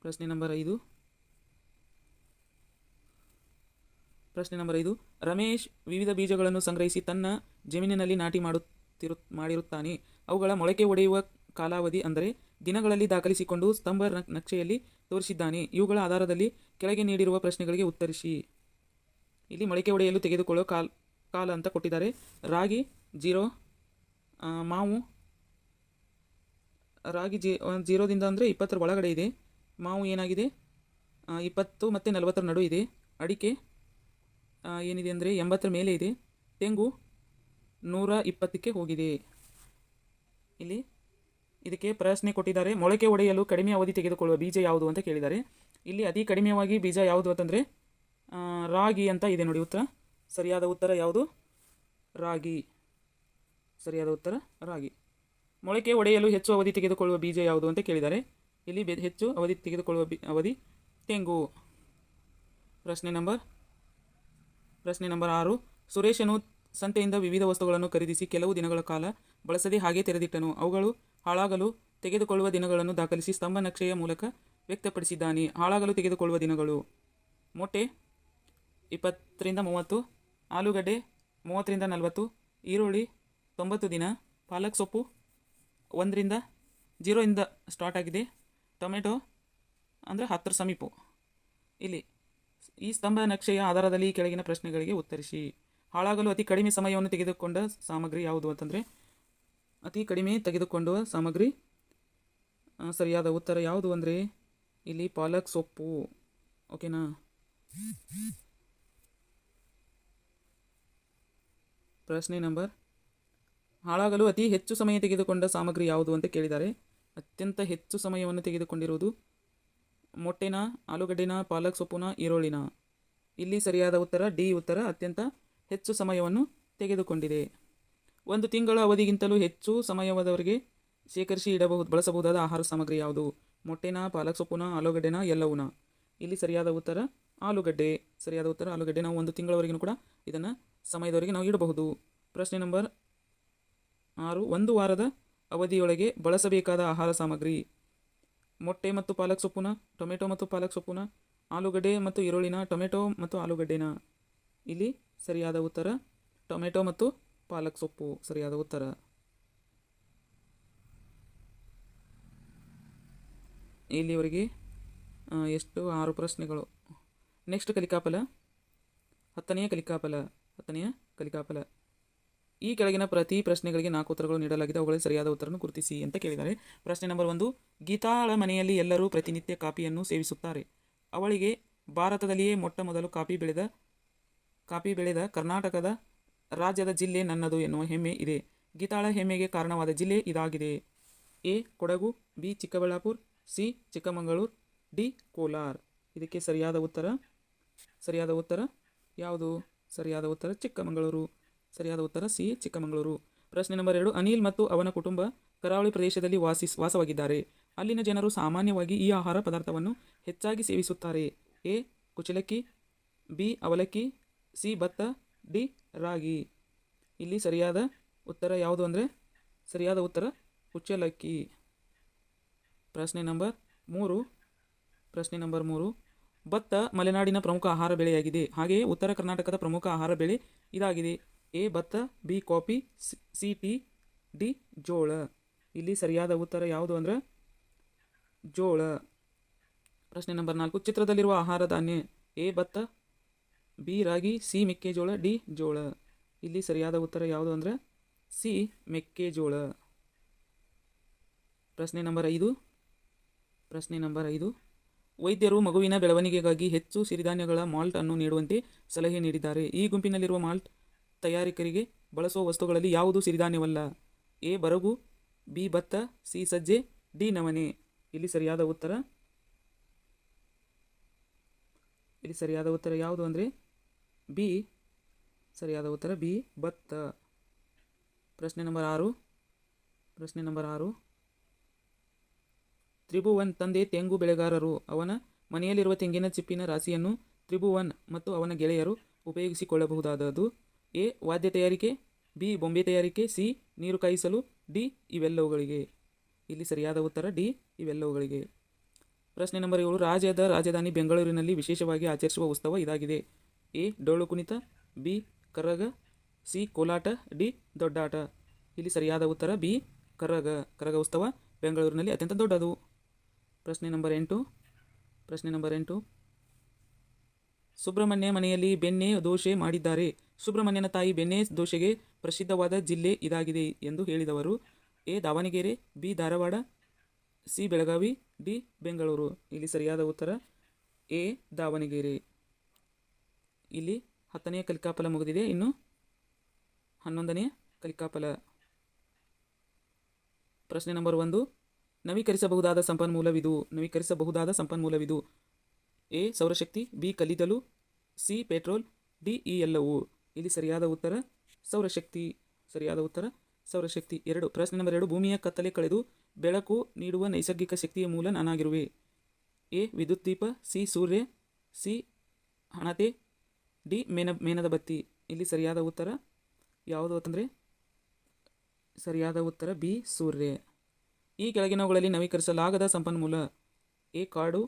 ಪ್ರಶ್ನೆ ನಂಬರ್ ಐದು. ಪ್ರಶ್ನೆ ನಂಬರ್ ಐದು. ರಮೇಶ್ ವಿವಿಧ ಬೀಜಗಳನ್ನು ಸಂಗ್ರಹಿಸಿ ತನ್ನ ಜಮೀನಿನಲ್ಲಿ ನಾಟಿ ಮಾಡುತ್ತಿರು, ಮಾಡಿರುತ್ತಾನೆ. ಅವುಗಳ ಮೊಳಕೆ ಒಡೆಯುವ ಕಾಲಾವಧಿ ಅಂದರೆ ದಿನಗಳಲ್ಲಿ ದಾಖಲಿಸಿಕೊಂಡು ಸ್ತಂಭ ನಕ್ಷೆಯಲ್ಲಿ ತೋರಿಸಿದ್ದಾನೆ. ಇವುಗಳ ಆಧಾರದಲ್ಲಿ ಕೆಳಗೆ ನೀಡಿರುವ ಪ್ರಶ್ನೆಗಳಿಗೆ ಉತ್ತರಿಸಿ. ಇಲ್ಲಿ ಮೊಳಕೆ ಒಡೆಯಲು ತೆಗೆದುಕೊಳ್ಳೋ ಕಾಲ್, ಕಾಲ ಅಂತ ಕೊಟ್ಟಿದ್ದಾರೆ. ರಾಗಿ ಜೀರೋ ಮಾವು, ರಾಗಿ ಜಿ ಜೀರೋದಿಂದ ಅಂದರೆ ಇಪ್ಪತ್ತರ ಒಳಗಡೆ ಇದೆ. ಮಾವು ಏನಾಗಿದೆ? ಇಪ್ಪತ್ತು ಮತ್ತು ನಲವತ್ತರ ನಡು ಇದೆ. ಅಡಿಕೆ ಏನಿದೆ ಅಂದರೆ ಎಂಬತ್ತರ ಮೇಲೆ ಇದೆ. ತೆಂಗು ನೂರ ಇಪ್ಪತ್ತಕ್ಕೆ ಹೋಗಿದೆ. ಇಲ್ಲಿ ಇದಕ್ಕೆ ಪ್ರಶ್ನೆ ಕೊಟ್ಟಿದ್ದಾರೆ. ಮೊಳಕೆ ಒಡೆಯಲು ಕಡಿಮೆ ಅವಧಿ ತೆಗೆದುಕೊಳ್ಳುವ ಬೀಜ ಯಾವುದು ಅಂತ ಕೇಳಿದ್ದಾರೆ. ಇಲ್ಲಿ ಅತಿ ಕಡಿಮೆಯಾಗಿ ಬೀಜ ಯಾವುದು ಅಂತಂದರೆ ರಾಗಿ ಅಂತ ಇದೆ ನೋಡಿ ಉತ್ತರ. ಸರಿಯಾದ ಉತ್ತರ ಯಾವುದು? ರಾಗಿ. ಸರಿಯಾದ ಉತ್ತರ ರಾಗಿ. ಮೊಳಕೆ ಒಡೆಯಲು ಹೆಚ್ಚು ಅವಧಿ ತೆಗೆದುಕೊಳ್ಳುವ ಬೀಜ ಯಾವುದು ಅಂತ ಕೇಳಿದ್ದಾರೆ. ಇಲ್ಲಿ ಹೆಚ್ಚು ಅವಧಿ ತೆಗೆದುಕೊಳ್ಳುವ ಅವಧಿ ತೆಂಗು. ಪ್ರಶ್ನೆ ನಂಬರ್ ಪ್ರಶ್ನೆ ನಂಬರ್ ಆರು. ಸುರೇಶನು ಸಂತೆಯಿಂದ ವಿವಿಧ ವಸ್ತುಗಳನ್ನು ಖರೀದಿಸಿ ಕೆಲವು ದಿನಗಳ ಕಾಲ ಬಳಸದೆ ಹಾಗೆ ತೆರೆದಿಟ್ಟನು. ಅವುಗಳು ಹಾಳಾಗಲು ತೆಗೆದುಕೊಳ್ಳುವ ದಿನಗಳನ್ನು ದಾಖಲಿಸಿ ಸ್ತಂಭ ನಕ್ಷೆಯ ಮೂಲಕ ವ್ಯಕ್ತಪಡಿಸಿದ್ದಾನೆ. ಹಾಳಾಗಲು ತೆಗೆದುಕೊಳ್ಳುವ ದಿನಗಳು. ಮೊಟ್ಟೆ ಇಪ್ಪತ್ತರಿಂದ ಮೂವತ್ತು, ಆಲೂಗಡ್ಡೆ ಮೂವತ್ತರಿಂದ ನಲವತ್ತು, ಈರುಳ್ಳಿ ತೊಂಬತ್ತು ದಿನ, ಪಾಲಕ್ ಸೊಪ್ಪು ಒಂದರಿಂದ ಜೀರೋಯಿಂದ ಸ್ಟಾರ್ಟ್ ಆಗಿದೆ. ಟೊಮೆಟೊ ಅಂದರೆ ಹತ್ತರ ಸಮೀಪ. ಇಲ್ಲಿ ಈ ಸ್ತಂಭ ನಕ್ಷೆಯ ಆಧಾರದಲ್ಲಿ ಕೆಳಗಿನ ಪ್ರಶ್ನೆಗಳಿಗೆ ಉತ್ತರಿಸಿ. ಹಾಳಾಗಲು ಅತಿ ಕಡಿಮೆ ಸಮಯವನ್ನು ತೆಗೆದುಕೊಂಡ ಸಾಮಗ್ರಿ ಯಾವುದು ಅಂತಂದರೆ, ಅತಿ ಕಡಿಮೆ ತೆಗೆದುಕೊಂಡ ಸಾಮಗ್ರಿ ಸರಿಯಾದ ಉತ್ತರ ಯಾವುದು ಅಂದರೆ, ಇಲ್ಲಿ ಪಾಲಕ್ ಸೊಪ್ಪು ಓಕೆನಾ ಪ್ರಶ್ನೆ ನಂಬರ್, ಹಾಳಾಗಲು ಅತಿ ಹೆಚ್ಚು ಸಮಯ ತೆಗೆದುಕೊಂಡ ಸಾಮಗ್ರಿ ಯಾವುದು ಅಂತ ಕೇಳಿದ್ದಾರೆ. ಅತ್ಯಂತ ಹೆಚ್ಚು ಸಮಯವನ್ನು ತೆಗೆದುಕೊಂಡಿರುವುದು ಮೊಟ್ಟೆನ, ಆಲೂಗಡ್ಡೆನ, ಪಾಲಕ್ ಸೊಪ್ಪುನ, ಈರುಳ್ಳಿನ? ಇಲ್ಲಿ ಸರಿಯಾದ ಉತ್ತರ, ಡಿ ಉತ್ತರ, ಅತ್ಯಂತ ಹೆಚ್ಚು ಸಮಯವನ್ನು ತೆಗೆದುಕೊಂಡಿದೆ. ಒಂದು ತಿಂಗಳ ಅವಧಿಗಿಂತಲೂ ಹೆಚ್ಚು ಸಮಯವಾದವರಿಗೆ ಶೇಖರಿಸಿ ಇಡಬಹುದು, ಬಳಸಬಹುದಾದ ಆಹಾರ ಸಾಮಗ್ರಿ ಯಾವುದು? ಮೊಟ್ಟೆನ, ಪಾಲಕ್ ಸೊಪ್ಪುನ, ಆಲೂಗಡ್ಡೆನ, ಎಲ್ಲವೂನ? ಇಲ್ಲಿ ಸರಿಯಾದ ಉತ್ತರ, ಆಲೂಗಡ್ಡೆ. ಸರಿಯಾದ ಉತ್ತರ, ಆಲೂಗಡ್ಡೆ. ನಾವು ಒಂದು ತಿಂಗಳವರೆಗೂ ಕೂಡ ಇದನ್ನು ಸಮಯದವರೆಗೆ ನಾವು ಇಡಬಹುದು. ಪ್ರಶ್ನೆ ನಂಬರ್ ಆರು, ಒಂದು ವಾರದ ಅವಧಿಯೊಳಗೆ ಬಳಸಬೇಕಾದ ಆಹಾರ ಸಾಮಗ್ರಿ. ಮೊಟ್ಟೆ ಮತ್ತು ಪಾಲಕ್ ಸೊಪ್ಪುನ, ಟೊಮೆಟೊ ಮತ್ತು ಪಾಲಕ್ ಸೊಪ್ಪುನ, ಆಲೂಗಡ್ಡೆ ಮತ್ತು ಈರುಳ್ಳಿನ, ಟೊಮೆಟೊ ಮತ್ತು ಆಲೂಗಡ್ಡೆನ? ಇಲ್ಲಿ ಸರಿಯಾದ ಉತ್ತರ, ಟೊಮೆಟೊ ಮತ್ತು ಪಾಲಕ್ ಸೊಪ್ಪು ಸರಿಯಾದ ಉತ್ತರ. ಇಲ್ಲಿವರೆಗೆ ಎಷ್ಟು? ಆರು ಪ್ರಶ್ನೆಗಳು. ನೆಕ್ಸ್ಟ್ ಕಲಿಕಾಫಲ. ಹತ್ತನೆಯ ಕಲಿಕಾಫಲ. ಹತ್ತನೆಯ ಕಲಿಕಾಫಲ. ಈ ಕೆಳಗಿನ ಪ್ರತಿ ಪ್ರಶ್ನೆಗಳಿಗೆ ನಾಲ್ಕು ಉತ್ತರಗಳು ನೀಡಲಾಗಿದೆ. ಅವುಗಳಲ್ಲಿ ಸರಿಯಾದ ಉತ್ತರವನ್ನು ಗುರುತಿಸಿ ಅಂತ ಕೇಳಿದ್ದಾರೆ. ಪ್ರಶ್ನೆ ನಂಬರ್ ಒಂದು, ಗೀತಾಳ ಮನೆಯಲ್ಲಿ ಎಲ್ಲರೂ ಪ್ರತಿನಿತ್ಯ ಕಾಫಿಯನ್ನು ಸೇವಿಸುತ್ತಾರೆ. ಅವಳಿಗೆ ಭಾರತದಲ್ಲಿಯೇ ಮೊಟ್ಟ ಮೊದಲು ಕಾಫಿ ಬೆಳೆದ ಕಾಫಿ ಬೆಳೆದ ಕರ್ನಾಟಕದ ರಾಜ್ಯದ ಜಿಲ್ಲೆ ನನ್ನದು ಎನ್ನುವ ಹೆಮ್ಮೆ ಇದೆ. ಗೀತಾಳ ಹೆಮ್ಮೆಗೆ ಕಾರಣವಾದ ಜಿಲ್ಲೆ ಇದಾಗಿದೆ. A. Kodagu, B. Chikkaballapur, C. Chikkamagaluru, D. Kolar. ಇದಕ್ಕೆ ಸರಿಯಾದ ಉತ್ತರ? ಸರಿಯಾದ ಉತ್ತರ? ಯಾವುದು? ಸರಿಯಾದ ಉತ್ತರ ಚಿಕ್ಕಮಗಳೂರು. ಸರಿಯಾದ ಉತ್ತರ ಸಿ. ಚಿಕ್ಕಮಗಳೂರು. ಪ್ರಶ್ನೆ ನಂಬರ್ ಎರಡು. ಅನಿಲ್ ಮತ್ತು ಅವನ ಕುಟುಂಬ ಕರಾವಳಿ ಪ್ರದೇಶದಲ್ಲಿ ವಾಸಿಸ್, ವಾಸವಾಗಿದ್ದಾರೆ. ಅಲ್ಲಿನ ಜನರು ಸಾಮಾನ್ಯವಾಗಿ ಈ ಆಹಾರ ಪದಾರ್ಥವನ್ನು ಹೆಚ್ಚಾಗಿ ಸೇವಿಸುತ್ತಾರೆ. ಎ. ಕುಚಲಕ್ಕಿ, ಬಿ. ಅವಲಕ್ಕಿ ಸಿ ಭತ್ತ, ಡಿ ರಾಗಿ. ಇಲ್ಲಿ ಸರಿಯಾದ ಉತ್ತರ ಯಾವುದು ಅಂದರೆ ಸರಿಯಾದ ಉತ್ತರ ಕುಚ್ಚಲಕ್ಕಿ ಪ್ರಶ್ನೆ ನಂಬರ್ ಮೂರು. ಪ್ರಶ್ನೆ ನಂಬರ್ ಮೂರು. ಭತ್ತ ಮಲೆನಾಡಿನ ಪ್ರಮುಖ ಆಹಾರ ಬೆಳೆಯಾಗಿದೆ. ಹಾಗೆಯೇ ಉತ್ತರ ಕರ್ನಾಟಕದ ಪ್ರಮುಖ ಆಹಾರ ಬೆಳೆ ಇದಾಗಿದೆ. ಎ ಭತ್ತ, B coffee C- tea, D ಜೋಳ. ಇಲ್ಲಿ ಸರಿಯಾದ ಉತ್ತರ ಯಾವುದು ಅಂದರೆ ಜೋಳ. ಪ್ರಶ್ನೆ ನಂಬರ್ ನಾಲ್ಕು. ಚಿತ್ರದಲ್ಲಿರುವ ಆಹಾರ ಧಾನ್ಯ ಎ ಭತ್ತ ಬಿ ರಾಗಿ, ಸಿ ಮೆಕ್ಕೆಜೋಳ, ಡಿ ಜೋಳ. ಇಲ್ಲಿ ಸರಿಯಾದ ಉತ್ತರ ಯಾವುದು ಅಂದರೆ ಸಿ ಮೆಕ್ಕೆಜೋಳ. ಪ್ರಶ್ನೆ ನಂಬರ್ ಐದು. ಪ್ರಶ್ನೆ ನಂಬರ್ ಐದು. ವೈದ್ಯರು ಮಗುವಿನ ಬೆಳವಣಿಗೆಗಾಗಿ ಹೆಚ್ಚು ಸಿರಿಧಾನ್ಯಗಳ ಮಾಲ್ಟ್ ಅನ್ನು ನೀಡುವಂತೆ ಸಲಹೆ ನೀಡಿದ್ದಾರೆ. ಈ ಗುಂಪಿನಲ್ಲಿರುವ ಮಾಲ್ಟ್ ತಯಾರಿಕರಿಗೆ ಬಳಸುವ ವಸ್ತುಗಳಲ್ಲಿ ಯಾವುದು ಸಿರಿಧಾನ್ಯವಲ್ಲ? ಎ ಬರಗು, ಬಿ ಭತ್ತ, ಸಿ ಸಜ್ಜೆ, ಡಿ ನವನೆ ಇಲ್ಲಿ ಸರಿಯಾದ ಉತ್ತರ. ಇಲ್ಲಿ ಸರಿಯಾದ ಉತ್ತರ ಯಾವುದು ಅಂದರೆ ಬಿ, ಸರಿಯಾದ ಉತ್ತರ ಬಿ ಭತ್ತ ಪ್ರಶ್ನೆ ನಂಬರ್ ಆರು, ಪ್ರಶ್ನೆ ನಂಬರ್ ಆರು. ತ್ರಿಭುವನ್ ತಂದೆ ತೆಂಗು ಬೆಳೆಗಾರರು, ಅವನ ಮನೆಯಲ್ಲಿರುವ ತೆಂಗಿನ ಚಿಪ್ಪಿನ ರಾಶಿಯನ್ನು ತ್ರಿಭುವನ್ ಮತ್ತು ಅವನ ಗೆಳೆಯರು ಉಪಯೋಗಿಸಿಕೊಳ್ಳಬಹುದಾದದು ಎ, ವಾದ್ಯ ತಯಾರಿಕೆ, ಬಿ, ಬೊಂಬೆ ತಯಾರಿಕೆ, ಸಿ, ನೀರು ಕಾಯಿಸಲು, ಡಿ, ಇವೆಲ್ಲವುಗಳಿಗೆ. ಇಲ್ಲಿ ಸರಿಯಾದ ಉತ್ತರ ಡಿ, ಇವೆಲ್ಲವುಗಳಿಗೆ. ಪ್ರಶ್ನೆ ನಂಬರ್ ಏಳು, ರಾಜ್ಯದ ರಾಜಧಾನಿ ಬೆಂಗಳೂರಿನಲ್ಲಿ ವಿಶೇಷವಾಗಿ ಆಚರಿಸುವ ಉತ್ಸವ ಇದಾಗಿದೆ. ಎ ಡೊಳ್ಳು ಕುಣಿತ, ಬಿ, ಕರಗ, ಸಿ, ಕೋಲಾಟ, ಡಿ, ದೊಡ್ಡಾಟ. ಇಲ್ಲಿ ಸರಿಯಾದ ಉತ್ತರ ಬಿ, ಕರಗ ಕರಗ ಉತ್ಸವ, ಬೆಂಗಳೂರಿನಲ್ಲಿ ಅತ್ಯಂತ ದೊಡ್ಡದು. ಪ್ರಶ್ನೆ ನಂಬರ್ ಎಂಟು, ಪ್ರಶ್ನೆ ನಂಬರ್ ಎಂಟು. ಸುಬ್ರಹ್ಮಣ್ಯ ಮನೆಯಲ್ಲಿ ಬೆಣ್ಣೆ, ದೋಸೆ ಮಾಡಿದ್ದಾರೆ. ಸುಬ್ರಹ್ಮಣ್ಯನ ತಾಯಿ ಬೆಣ್ಣೆ, ದೋಸೆಗೆ ಪ್ರಸಿದ್ಧವಾದ ಜಿಲ್ಲೆ ಇದಾಗಿದೆ ಎಂದು ಹೇಳಿದವರು. A, Davanagere, B, Dharwad, C, Belagavi, D, Bengaluru. ಇಲ್ಲಿ ಸರಿಯಾದ ಉತ್ತರ ಎ, ದಾವಣಗೆರೆ. ಇಲ್ಲಿ ಹತ್ತನೆಯ ಕಲಿಕಾಫಲ ಮುಗಿದಿದೆ. ಇನ್ನು ಹನ್ನೊಂದನೆಯ ಕಲಿಕಾಫಲ. ಪ್ರಶ್ನೆ ನಂಬರ್ ಒಂದು. ನವೀಕರಿಸಬಹುದಾದ ಸಂಪನ್ಮೂಲವಿದು. ನವೀಕರಿಸಬಹುದಾದ ಸಂಪನ್ಮೂಲವಿದು. ಎ. ಸೌರಶಕ್ತಿ, ಬಿ. ಕಲ್ಲಿದ್ದಲು, ಸಿ. Petrol, D. ಇ. ಎಲ್ಲವು. ಇಲ್ಲಿ ಸರಿಯಾದ ಉತ್ತರ ಸೌರಶಕ್ತಿ. ಸರಿಯಾದ ಉತ್ತರ ಸೌರಶಕ್ತಿ. ಎರಡು. ಪ್ರಶ್ನೆ ನಂಬರ್ ಎರಡು. ಭೂಮಿಯ ಕತ್ತಲೆ ಕಳೆದು ಬೆಳಕು ನೀಡುವ ನೈಸರ್ಗಿಕ ಶಕ್ತಿಯ ಮೂಲ ನಾನಾಗಿರುವೆ. ಎ. ವಿದ್ಯುತ್ ದೀಪ ಸಿ. ಸೂರ್ಯ, ಸಿ. ಹಣತೆ ಡಿ ಮೇನ, ಮೇನದ ಬತ್ತಿ. ಇಲ್ಲಿ ಸರಿಯಾದ ಉತ್ತರ ಯಾವುದು ಅಂತಂದರೆ ಸರಿಯಾದ ಉತ್ತರ ಬಿ, ಸೂರ್ಯ. ಈ ಕೆಳಗಿನವುಗಳಲ್ಲಿ ನವೀಕರಿಸಲಾಗದ ಸಂಪನ್ಮೂಲ ಎ ಕಾಡು,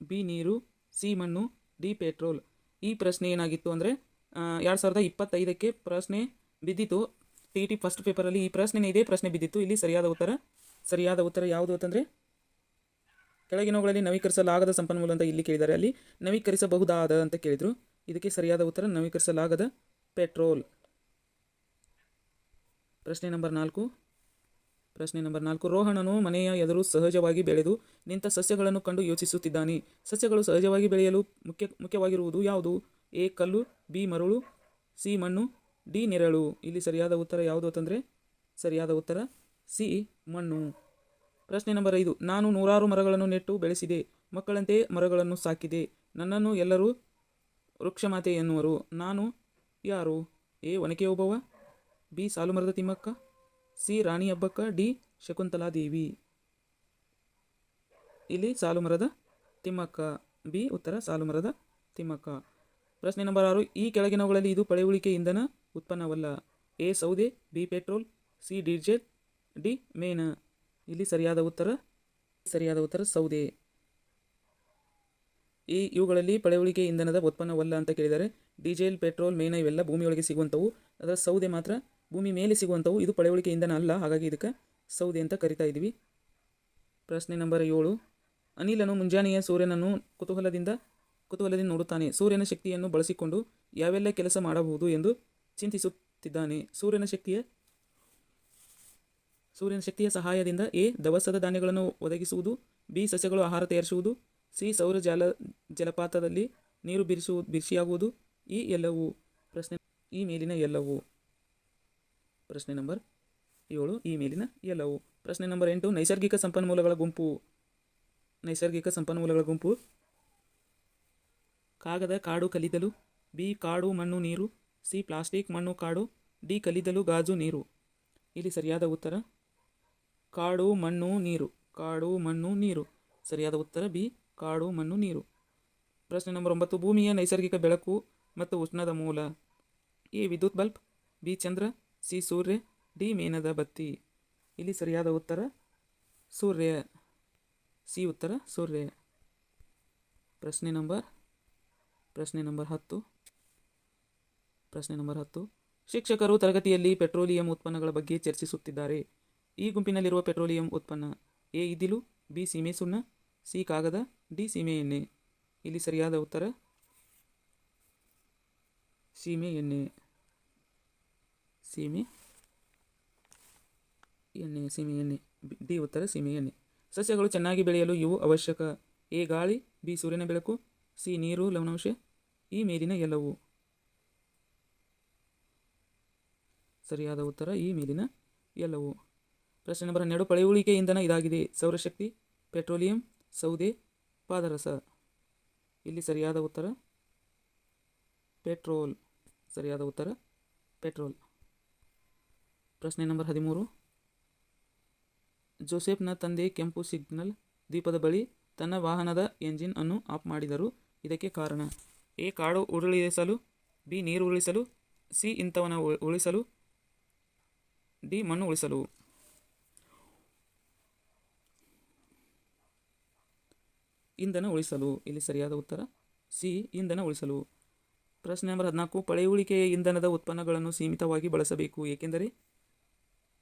ಬಿ ನೀರು, ಸಿ ಮಣ್ಣು, ಡಿ ಪೆಟ್ರೋಲ್. ಈ ಪ್ರಶ್ನೆ ಏನಾಗಿತ್ತು ಅಂದರೆ ಎರಡು ಸಾವಿರದ ಇಪ್ಪತ್ತೈದಕ್ಕೆ ಪ್ರಶ್ನೆ ಬಿದ್ದಿತ್ತು ಟಿ ಟಿ ಫಸ್ಟ್ ಪೇಪರಲ್ಲಿ ಈ ಪ್ರಶ್ನೆನೇ ಇದೇ ಪ್ರಶ್ನೆ ಬಿದ್ದಿತ್ತು. ಇಲ್ಲಿ ಸರಿಯಾದ ಉತ್ತರ ಸರಿಯಾದ ಉತ್ತರ ಯಾವುದು ಅಂತಂದರೆ, ಕೆಳಗಿನವುಗಳಲ್ಲಿ ನವೀಕರಿಸಲಾಗದ ಸಂಪನ್ಮೂಲ ಅಂತ ಇಲ್ಲಿ ಕೇಳಿದ್ದಾರೆ. ಅಲ್ಲಿ ನವೀಕರಿಸಬಹುದಾದ ಅಂತ ಕೇಳಿದರು. ಇದಕ್ಕೆ ಸರಿಯಾದ ಉತ್ತರ ನವೀಕರಿಸಲಾಗದ ಪೆಟ್ರೋಲ್. ಪ್ರಶ್ನೆ ನಂಬರ್ ನಾಲ್ಕು. ಪ್ರಶ್ನೆ ನಂಬರ್ ನಾಲ್ಕು. ರೋಹಣನು ಮನೆಯ ಎದುರು ಸಹಜವಾಗಿ ಬೆಳೆದು ನಿಂತ ಸಸ್ಯಗಳನ್ನು ಕಂಡು ಯೋಚಿಸುತ್ತಿದ್ದಾನೆ. ಸಸ್ಯಗಳು ಸಹಜವಾಗಿ ಬೆಳೆಯಲು ಮುಖ್ಯ ಮುಖ್ಯವಾಗಿರುವುದು ಯಾವುದು? ಎ. ಕಲ್ಲು, ಬಿ. ಮರಳು, ಸಿ. ಮಣ್ಣು, ಡಿ. ನೆರಳು. ಇಲ್ಲಿ ಸರಿಯಾದ ಉತ್ತರ ಯಾವುದು ಅಂತಂದರೆ ಸರಿಯಾದ ಉತ್ತರ ಸಿ. ಮಣ್ಣು. ಪ್ರಶ್ನೆ ನಂಬರ್ ಐದು. ನಾನು ನೂರಾರು ಮರಗಳನ್ನು ನೆಟ್ಟು ಬೆಳೆಸಿದೆ. ಮಕ್ಕಳಂತೆ ಮರಗಳನ್ನು ಸಾಕಿದೆ. ನನ್ನನ್ನು ಎಲ್ಲರೂ ವೃಕ್ಷಮಾತೆ ಎನ್ನುವರು. ನಾನು ಯಾರು? ಎ. ಒನಕೆ ಓಬವ್ವ ಬಿ. ಸಾಲುಮರದ ತಿಮ್ಮಕ್ಕ. ಸಿ. ರಾಣಿ ಹಬ್ಬಕ್ಕ. ಡಿ. ಶಕುಂತಲಾದೇವಿ. ಇಲ್ಲಿ ಸಾಲುಮರದ ತಿಮ್ಮಕ್ಕ. ಬಿ. ಉತ್ತರ ಸಾಲುಮರದ ತಿಮ್ಮಕ್ಕ. ಪ್ರಶ್ನೆ ನಂಬರ್ ಆರು. ಈ ಕೆಳಗಿನವುಗಳಲ್ಲಿ ಇದು ಪಳೆಯುಳಿಕೆ ಇಂಧನ ಉತ್ಪನ್ನವಲ್ಲ. ಎ. ಸೌದೆ. B. Petrol. C. Diesel. D. ಮೇನ. ಇಲ್ಲಿ ಸರಿಯಾದ ಉತ್ತರ. ಸರಿಯಾದ ಉತ್ತರ ಸೌದೆ. ಈ ಇವುಗಳಲ್ಲಿ ಪಳೆಯುಳಿಕೆ ಇಂಧನದ ಉತ್ಪನ್ನವಲ್ಲ ಅಂತ ಕೇಳಿದರೆ ಡೀಸೆಲ್, ಪೆಟ್ರೋಲ್ ಮೇನ ಇವೆಲ್ಲ ಭೂಮಿಯೊಳಗೆ ಸಿಗುವಂಥವು. ಅದರ ಸೌದೆ ಮಾತ್ರ ಭೂಮಿ ಮೇಲೆ ಸಿಗುವಂಥವು. ಇದು ಪಳೆಯುಳಿಕೆ ಇಂಧನ ಅಲ್ಲ. ಹಾಗಾಗಿ ಇದಕ್ಕೆ ಸೌದೆ ಅಂತ ಕರಿತಾ ಇದ್ದೀವಿ. ಪ್ರಶ್ನೆ ನಂಬರ್ ಏಳು. ಅನಿಲನು ಮುಂಜಾನೆಯ ಸೂರ್ಯನನ್ನು ಕುತೂಹಲದಿಂದ ಕುತೂಹಲದಿಂದ ನೋಡುತ್ತಾನೆ. ಸೂರ್ಯನ ಶಕ್ತಿಯನ್ನು ಬಳಸಿಕೊಂಡು ಯಾವೆಲ್ಲ ಕೆಲಸ ಮಾಡಬಹುದು ಎಂದು ಚಿಂತಿಸುತ್ತಿದ್ದಾನೆ. ಸೂರ್ಯನ ಶಕ್ತಿಯ ಸೂರ್ಯನ ಶಕ್ತಿಯ ಸಹಾಯದಿಂದ ಎ ದವಸದ ಧಾನ್ಯಗಳನ್ನು ಒದಗಿಸುವುದು, ಬಿ ಸಸ್ಯಗಳು ಆಹಾರ ತಯಾರಿಸುವುದು ಸಿ ಸೌರ ಜಲ, ಜಲಪಾತದಲ್ಲಿ ನೀರು ಬಿರಿಸು, ಬಿರಿಸಿಯಾಗುವುದು ಈ ಎಲ್ಲವೂ ಪ್ರಶ್ನೆ ಈ ಮೇಲಿನ ಎಲ್ಲವೂ. ಪ್ರಶ್ನೆ ನಂಬರ್ ಏಳು, ಈ ಮೇಲಿನ ಎಲ್ಲವೂ. ಪ್ರಶ್ನೆ ನಂಬರ್ ಎಂಟು, ನೈಸರ್ಗಿಕ ಸಂಪನ್ಮೂಲಗಳ ಗುಂಪು. ನೈಸರ್ಗಿಕ ಸಂಪನ್ಮೂಲಗಳ ಗುಂಪು. ಕಾಗದ, ಕಾಡು ಕಲಿದಲು ಬಿ, ಕಾಡು, ಮಣ್ಣು, ನೀರು. ಸಿ, ಪ್ಲಾಸ್ಟಿಕ್, ಮಣ್ಣು, ಕಾಡು. ಡಿ ಕಲಿದಲು ಗಾಜು, ನೀರು. ಇಲ್ಲಿ ಸರಿಯಾದ ಉತ್ತರ ಕಾಡು, ಮಣ್ಣು, ನೀರು. ಕಾಡು, ಮಣ್ಣು, ನೀರು. ಸರಿಯಾದ ಉತ್ತರ ಬಿ ಕಾಡು, ಮಣ್ಣು, ನೀರು. ಪ್ರಶ್ನೆ ನಂಬರ್ ಒಂಬತ್ತು, ಭೂಮಿಯ ನೈಸರ್ಗಿಕ ಬೆಳಕು ಮತ್ತು ಉಷ್ಣದ ಮೂಲ. ಎ, ವಿದ್ಯುತ್ ಬಲ್ಬ್, ಬಿ, ಚಂದ್ರ, ಸಿ, ಸೂರ್ಯ, ಡಿ, ಮೇನದ ಬತ್ತಿ. ಇಲ್ಲಿ ಸರಿಯಾದ ಉತ್ತರ, ಸೂರ್ಯ. ಸಿ ಉತ್ತರ, ಸೂರ್ಯ. ಪ್ರಶ್ನೆ ನಂಬರ್ ಪ್ರಶ್ನೆ ನಂಬರ್ ಹತ್ತು. ಪ್ರಶ್ನೆ ನಂಬರ್ ಹತ್ತು. ಶಿಕ್ಷಕರು ತರಗತಿಯಲ್ಲಿ ಪೆಟ್ರೋಲಿಯಂ ಉತ್ಪನ್ನಗಳ ಬಗ್ಗೆ ಚರ್ಚಿಸುತ್ತಿದ್ದಾರೆ. ಈ ಗುಂಪಿನಲ್ಲಿರುವ ಪೆಟ್ರೋಲಿಯಂ ಉತ್ಪನ್ನ ಎ, ಇದಿಲು, ಬಿ, ಸೀಮೆ ಸುಣ್ಣ ಸಿ ಕಾಗದ ಡಿ ಸೀಮೆ ಎಣ್ಣೆ. ಇಲ್ಲಿ ಸರಿಯಾದ ಉತ್ತರ? ಸೀಮೆ ಎಣ್ಣೆ. ಸೀಮೆ ಎಣ್ಣೆ ಸೀಮೆ ಎಣ್ಣೆ. ಡಿ ಉತ್ತರ, ಸೀಮೆ ಎಣ್ಣೆ. ಸಸ್ಯಗಳು ಚೆನ್ನಾಗಿ ಬೆಳೆಯಲು ಇವು ಅವಶ್ಯಕ. ಎ, ಗಾಳಿ. ಬಿ, ಸೂರ್ಯನ ಬೆಳಕು. ಸಿ, ನೀರು, ಲವಣಾಂಶ. ಈ ಮೇಲಿನ ಎಲ್ಲವು. ಸರಿಯಾದ ಉತ್ತರ ಈ ಮೇಲಿನ ಎಲ್ಲವು. ಪ್ರಶ್ನೆ ನಂಬರ್ ಹನ್ನೆರಡು ಪಳೆಯುಳಿಕೆ ಇಂಧನ ಇದಾಗಿದೆ. ಸೌರಶಕ್ತಿ, ಪೆಟ್ರೋಲಿಯಂ ಸೌದೆ ಪಾದರಸ. ಇಲ್ಲಿ ಸರಿಯಾದ ಉತ್ತರ? ಪೆಟ್ರೋಲ್. ಸರಿಯಾದ ಉತ್ತರ? ಪೆಟ್ರೋಲ್. ಪ್ರಶ್ನೆ ನಂಬರ್ ಹದಿಮೂರು. ಜೋಸೆಫ್ನ ತಂದೆ ಕೆಂಪು ಸಿಗ್ನಲ್ ದೀಪದ ಬಳಿ ತನ್ನ ವಾಹನದ ಎಂಜಿನ್ ಅನ್ನು ಆಫ್ ಮಾಡಿದರು. ಇದಕ್ಕೆ ಕಾರಣ? ಎ. ಕಾಡು ಉರುಳಿಸಲು, ಬಿ. ನೀರು ಉರುಳಿಸಲು, ಸಿ. ಇಂಥವನ ಉಳಿಸಲು, ಡಿ. ಮಣ್ಣು ಉಳಿಸಲು. ಇಂಧನ ಉಳಿಸಲು? ಇಲ್ಲಿ ಸರಿಯಾದ ಉತ್ತರ. ಸಿ. ಇಂಧನ ಉಳಿಸಲು. ಪ್ರಶ್ನೆ ನಂಬರ್ ಹದಿನಾಲ್ಕು. ಪಳೆಯುಳಿಕೆಯ ಇಂಧನದ ಉತ್ಪನ್ನಗಳನ್ನು ಸೀಮಿತವಾಗಿ ಬಳಸಬೇಕು. ಏಕೆಂದರೆ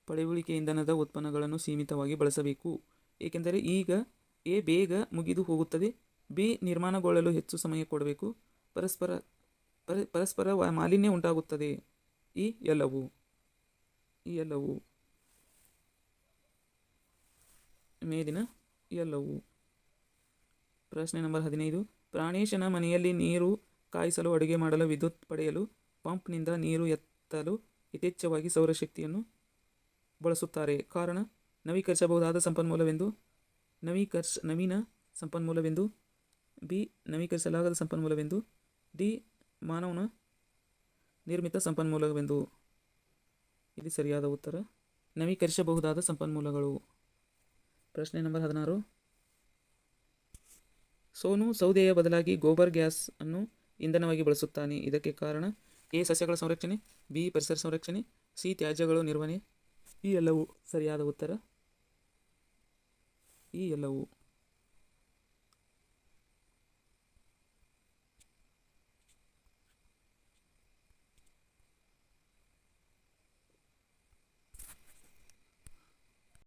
ಪಳೆಯುಳಿಕೆ ಇಂಧನದ ಉತ್ಪನ್ನಗಳನ್ನು ಸೀಮಿತವಾಗಿ ಬಳಸಬೇಕು. ಏಕೆಂದರೆ ಈಗ ಎ ಬೇಗ ಮುಗಿದು ಹೋಗುತ್ತದೆ. ಬಿ ನಿರ್ಮಾಣಗೊಳ್ಳಲು ಹೆಚ್ಚು ಸಮಯ ಕೊಡಬೇಕು. ಪರಸ್ಪರ, ಪರ, ಪರಸ್ಪರ ಮಾಲಿನ್ಯ ಉಂಟಾಗುತ್ತದೆ. ಈ ಎಲ್ಲವೂ ಈ ಎಲ್ಲವೂ ಮೇಲಿನ ಎಲ್ಲವೂ. ಪ್ರಶ್ನೆ ನಂಬರ್ ಹದಿನೈದು. ಪ್ರಾಣೇಶನ ಮನೆಯಲ್ಲಿ ನೀರು ಕಾಯಿಸಲು ಅಡುಗೆ ಮಾಡಲು ವಿದ್ಯುತ್ ಪಡೆಯಲು ಪಂಪ್ನಿಂದ ನೀರು ಎತ್ತಲು ಯಥೇಚ್ಛವಾಗಿ ಸೌರಶಕ್ತಿಯನ್ನು ಬಳಸುತ್ತಾರೆ. ಕಾರಣ, ನವೀಕರಿಸಬಹುದಾದ ಸಂಪನ್ಮೂಲವೆಂದು. ನವೀಕರಿಸ ನವೀನ ಸಂಪನ್ಮೂಲವೆಂದು. ಬಿ, ನವೀಕರಿಸಲಾಗದ ಸಂಪನ್ಮೂಲವೆಂದು. ಡಿ, ಮಾನವನ ನಿರ್ಮಿತ ಸಂಪನ್ಮೂಲವೆಂದು. ಇಲ್ಲಿ ಸರಿಯಾದ ಉತ್ತರ, ನವೀಕರಿಸಬಹುದಾದ ಸಂಪನ್ಮೂಲಗಳು. ಪ್ರಶ್ನೆ ನಂಬರ್ ಹದಿನಾರು. ಸೋನು ಸೌದೆಯ ಬದಲಾಗಿ ಗೋಬರ್ ಗ್ಯಾಸ್ ಅನ್ನು ಇಂಧನವಾಗಿ ಬಳಸುತ್ತಾನೆ. ಇದಕ್ಕೆ ಕಾರಣ ಎ ಸಸ್ಯಗಳ ಸಂರಕ್ಷಣೆ, ಬಿ ಪರಿಸರ ಸಂರಕ್ಷಣೆ, ಸಿ ತ್ಯಾಜ್ಯಗಳು ನಿರ್ವಹಣೆ. ಈ ಎಲ್ಲವೂ ಸರಿಯಾದ ಉತ್ತರ? ಈ ಎಲ್ಲವೂ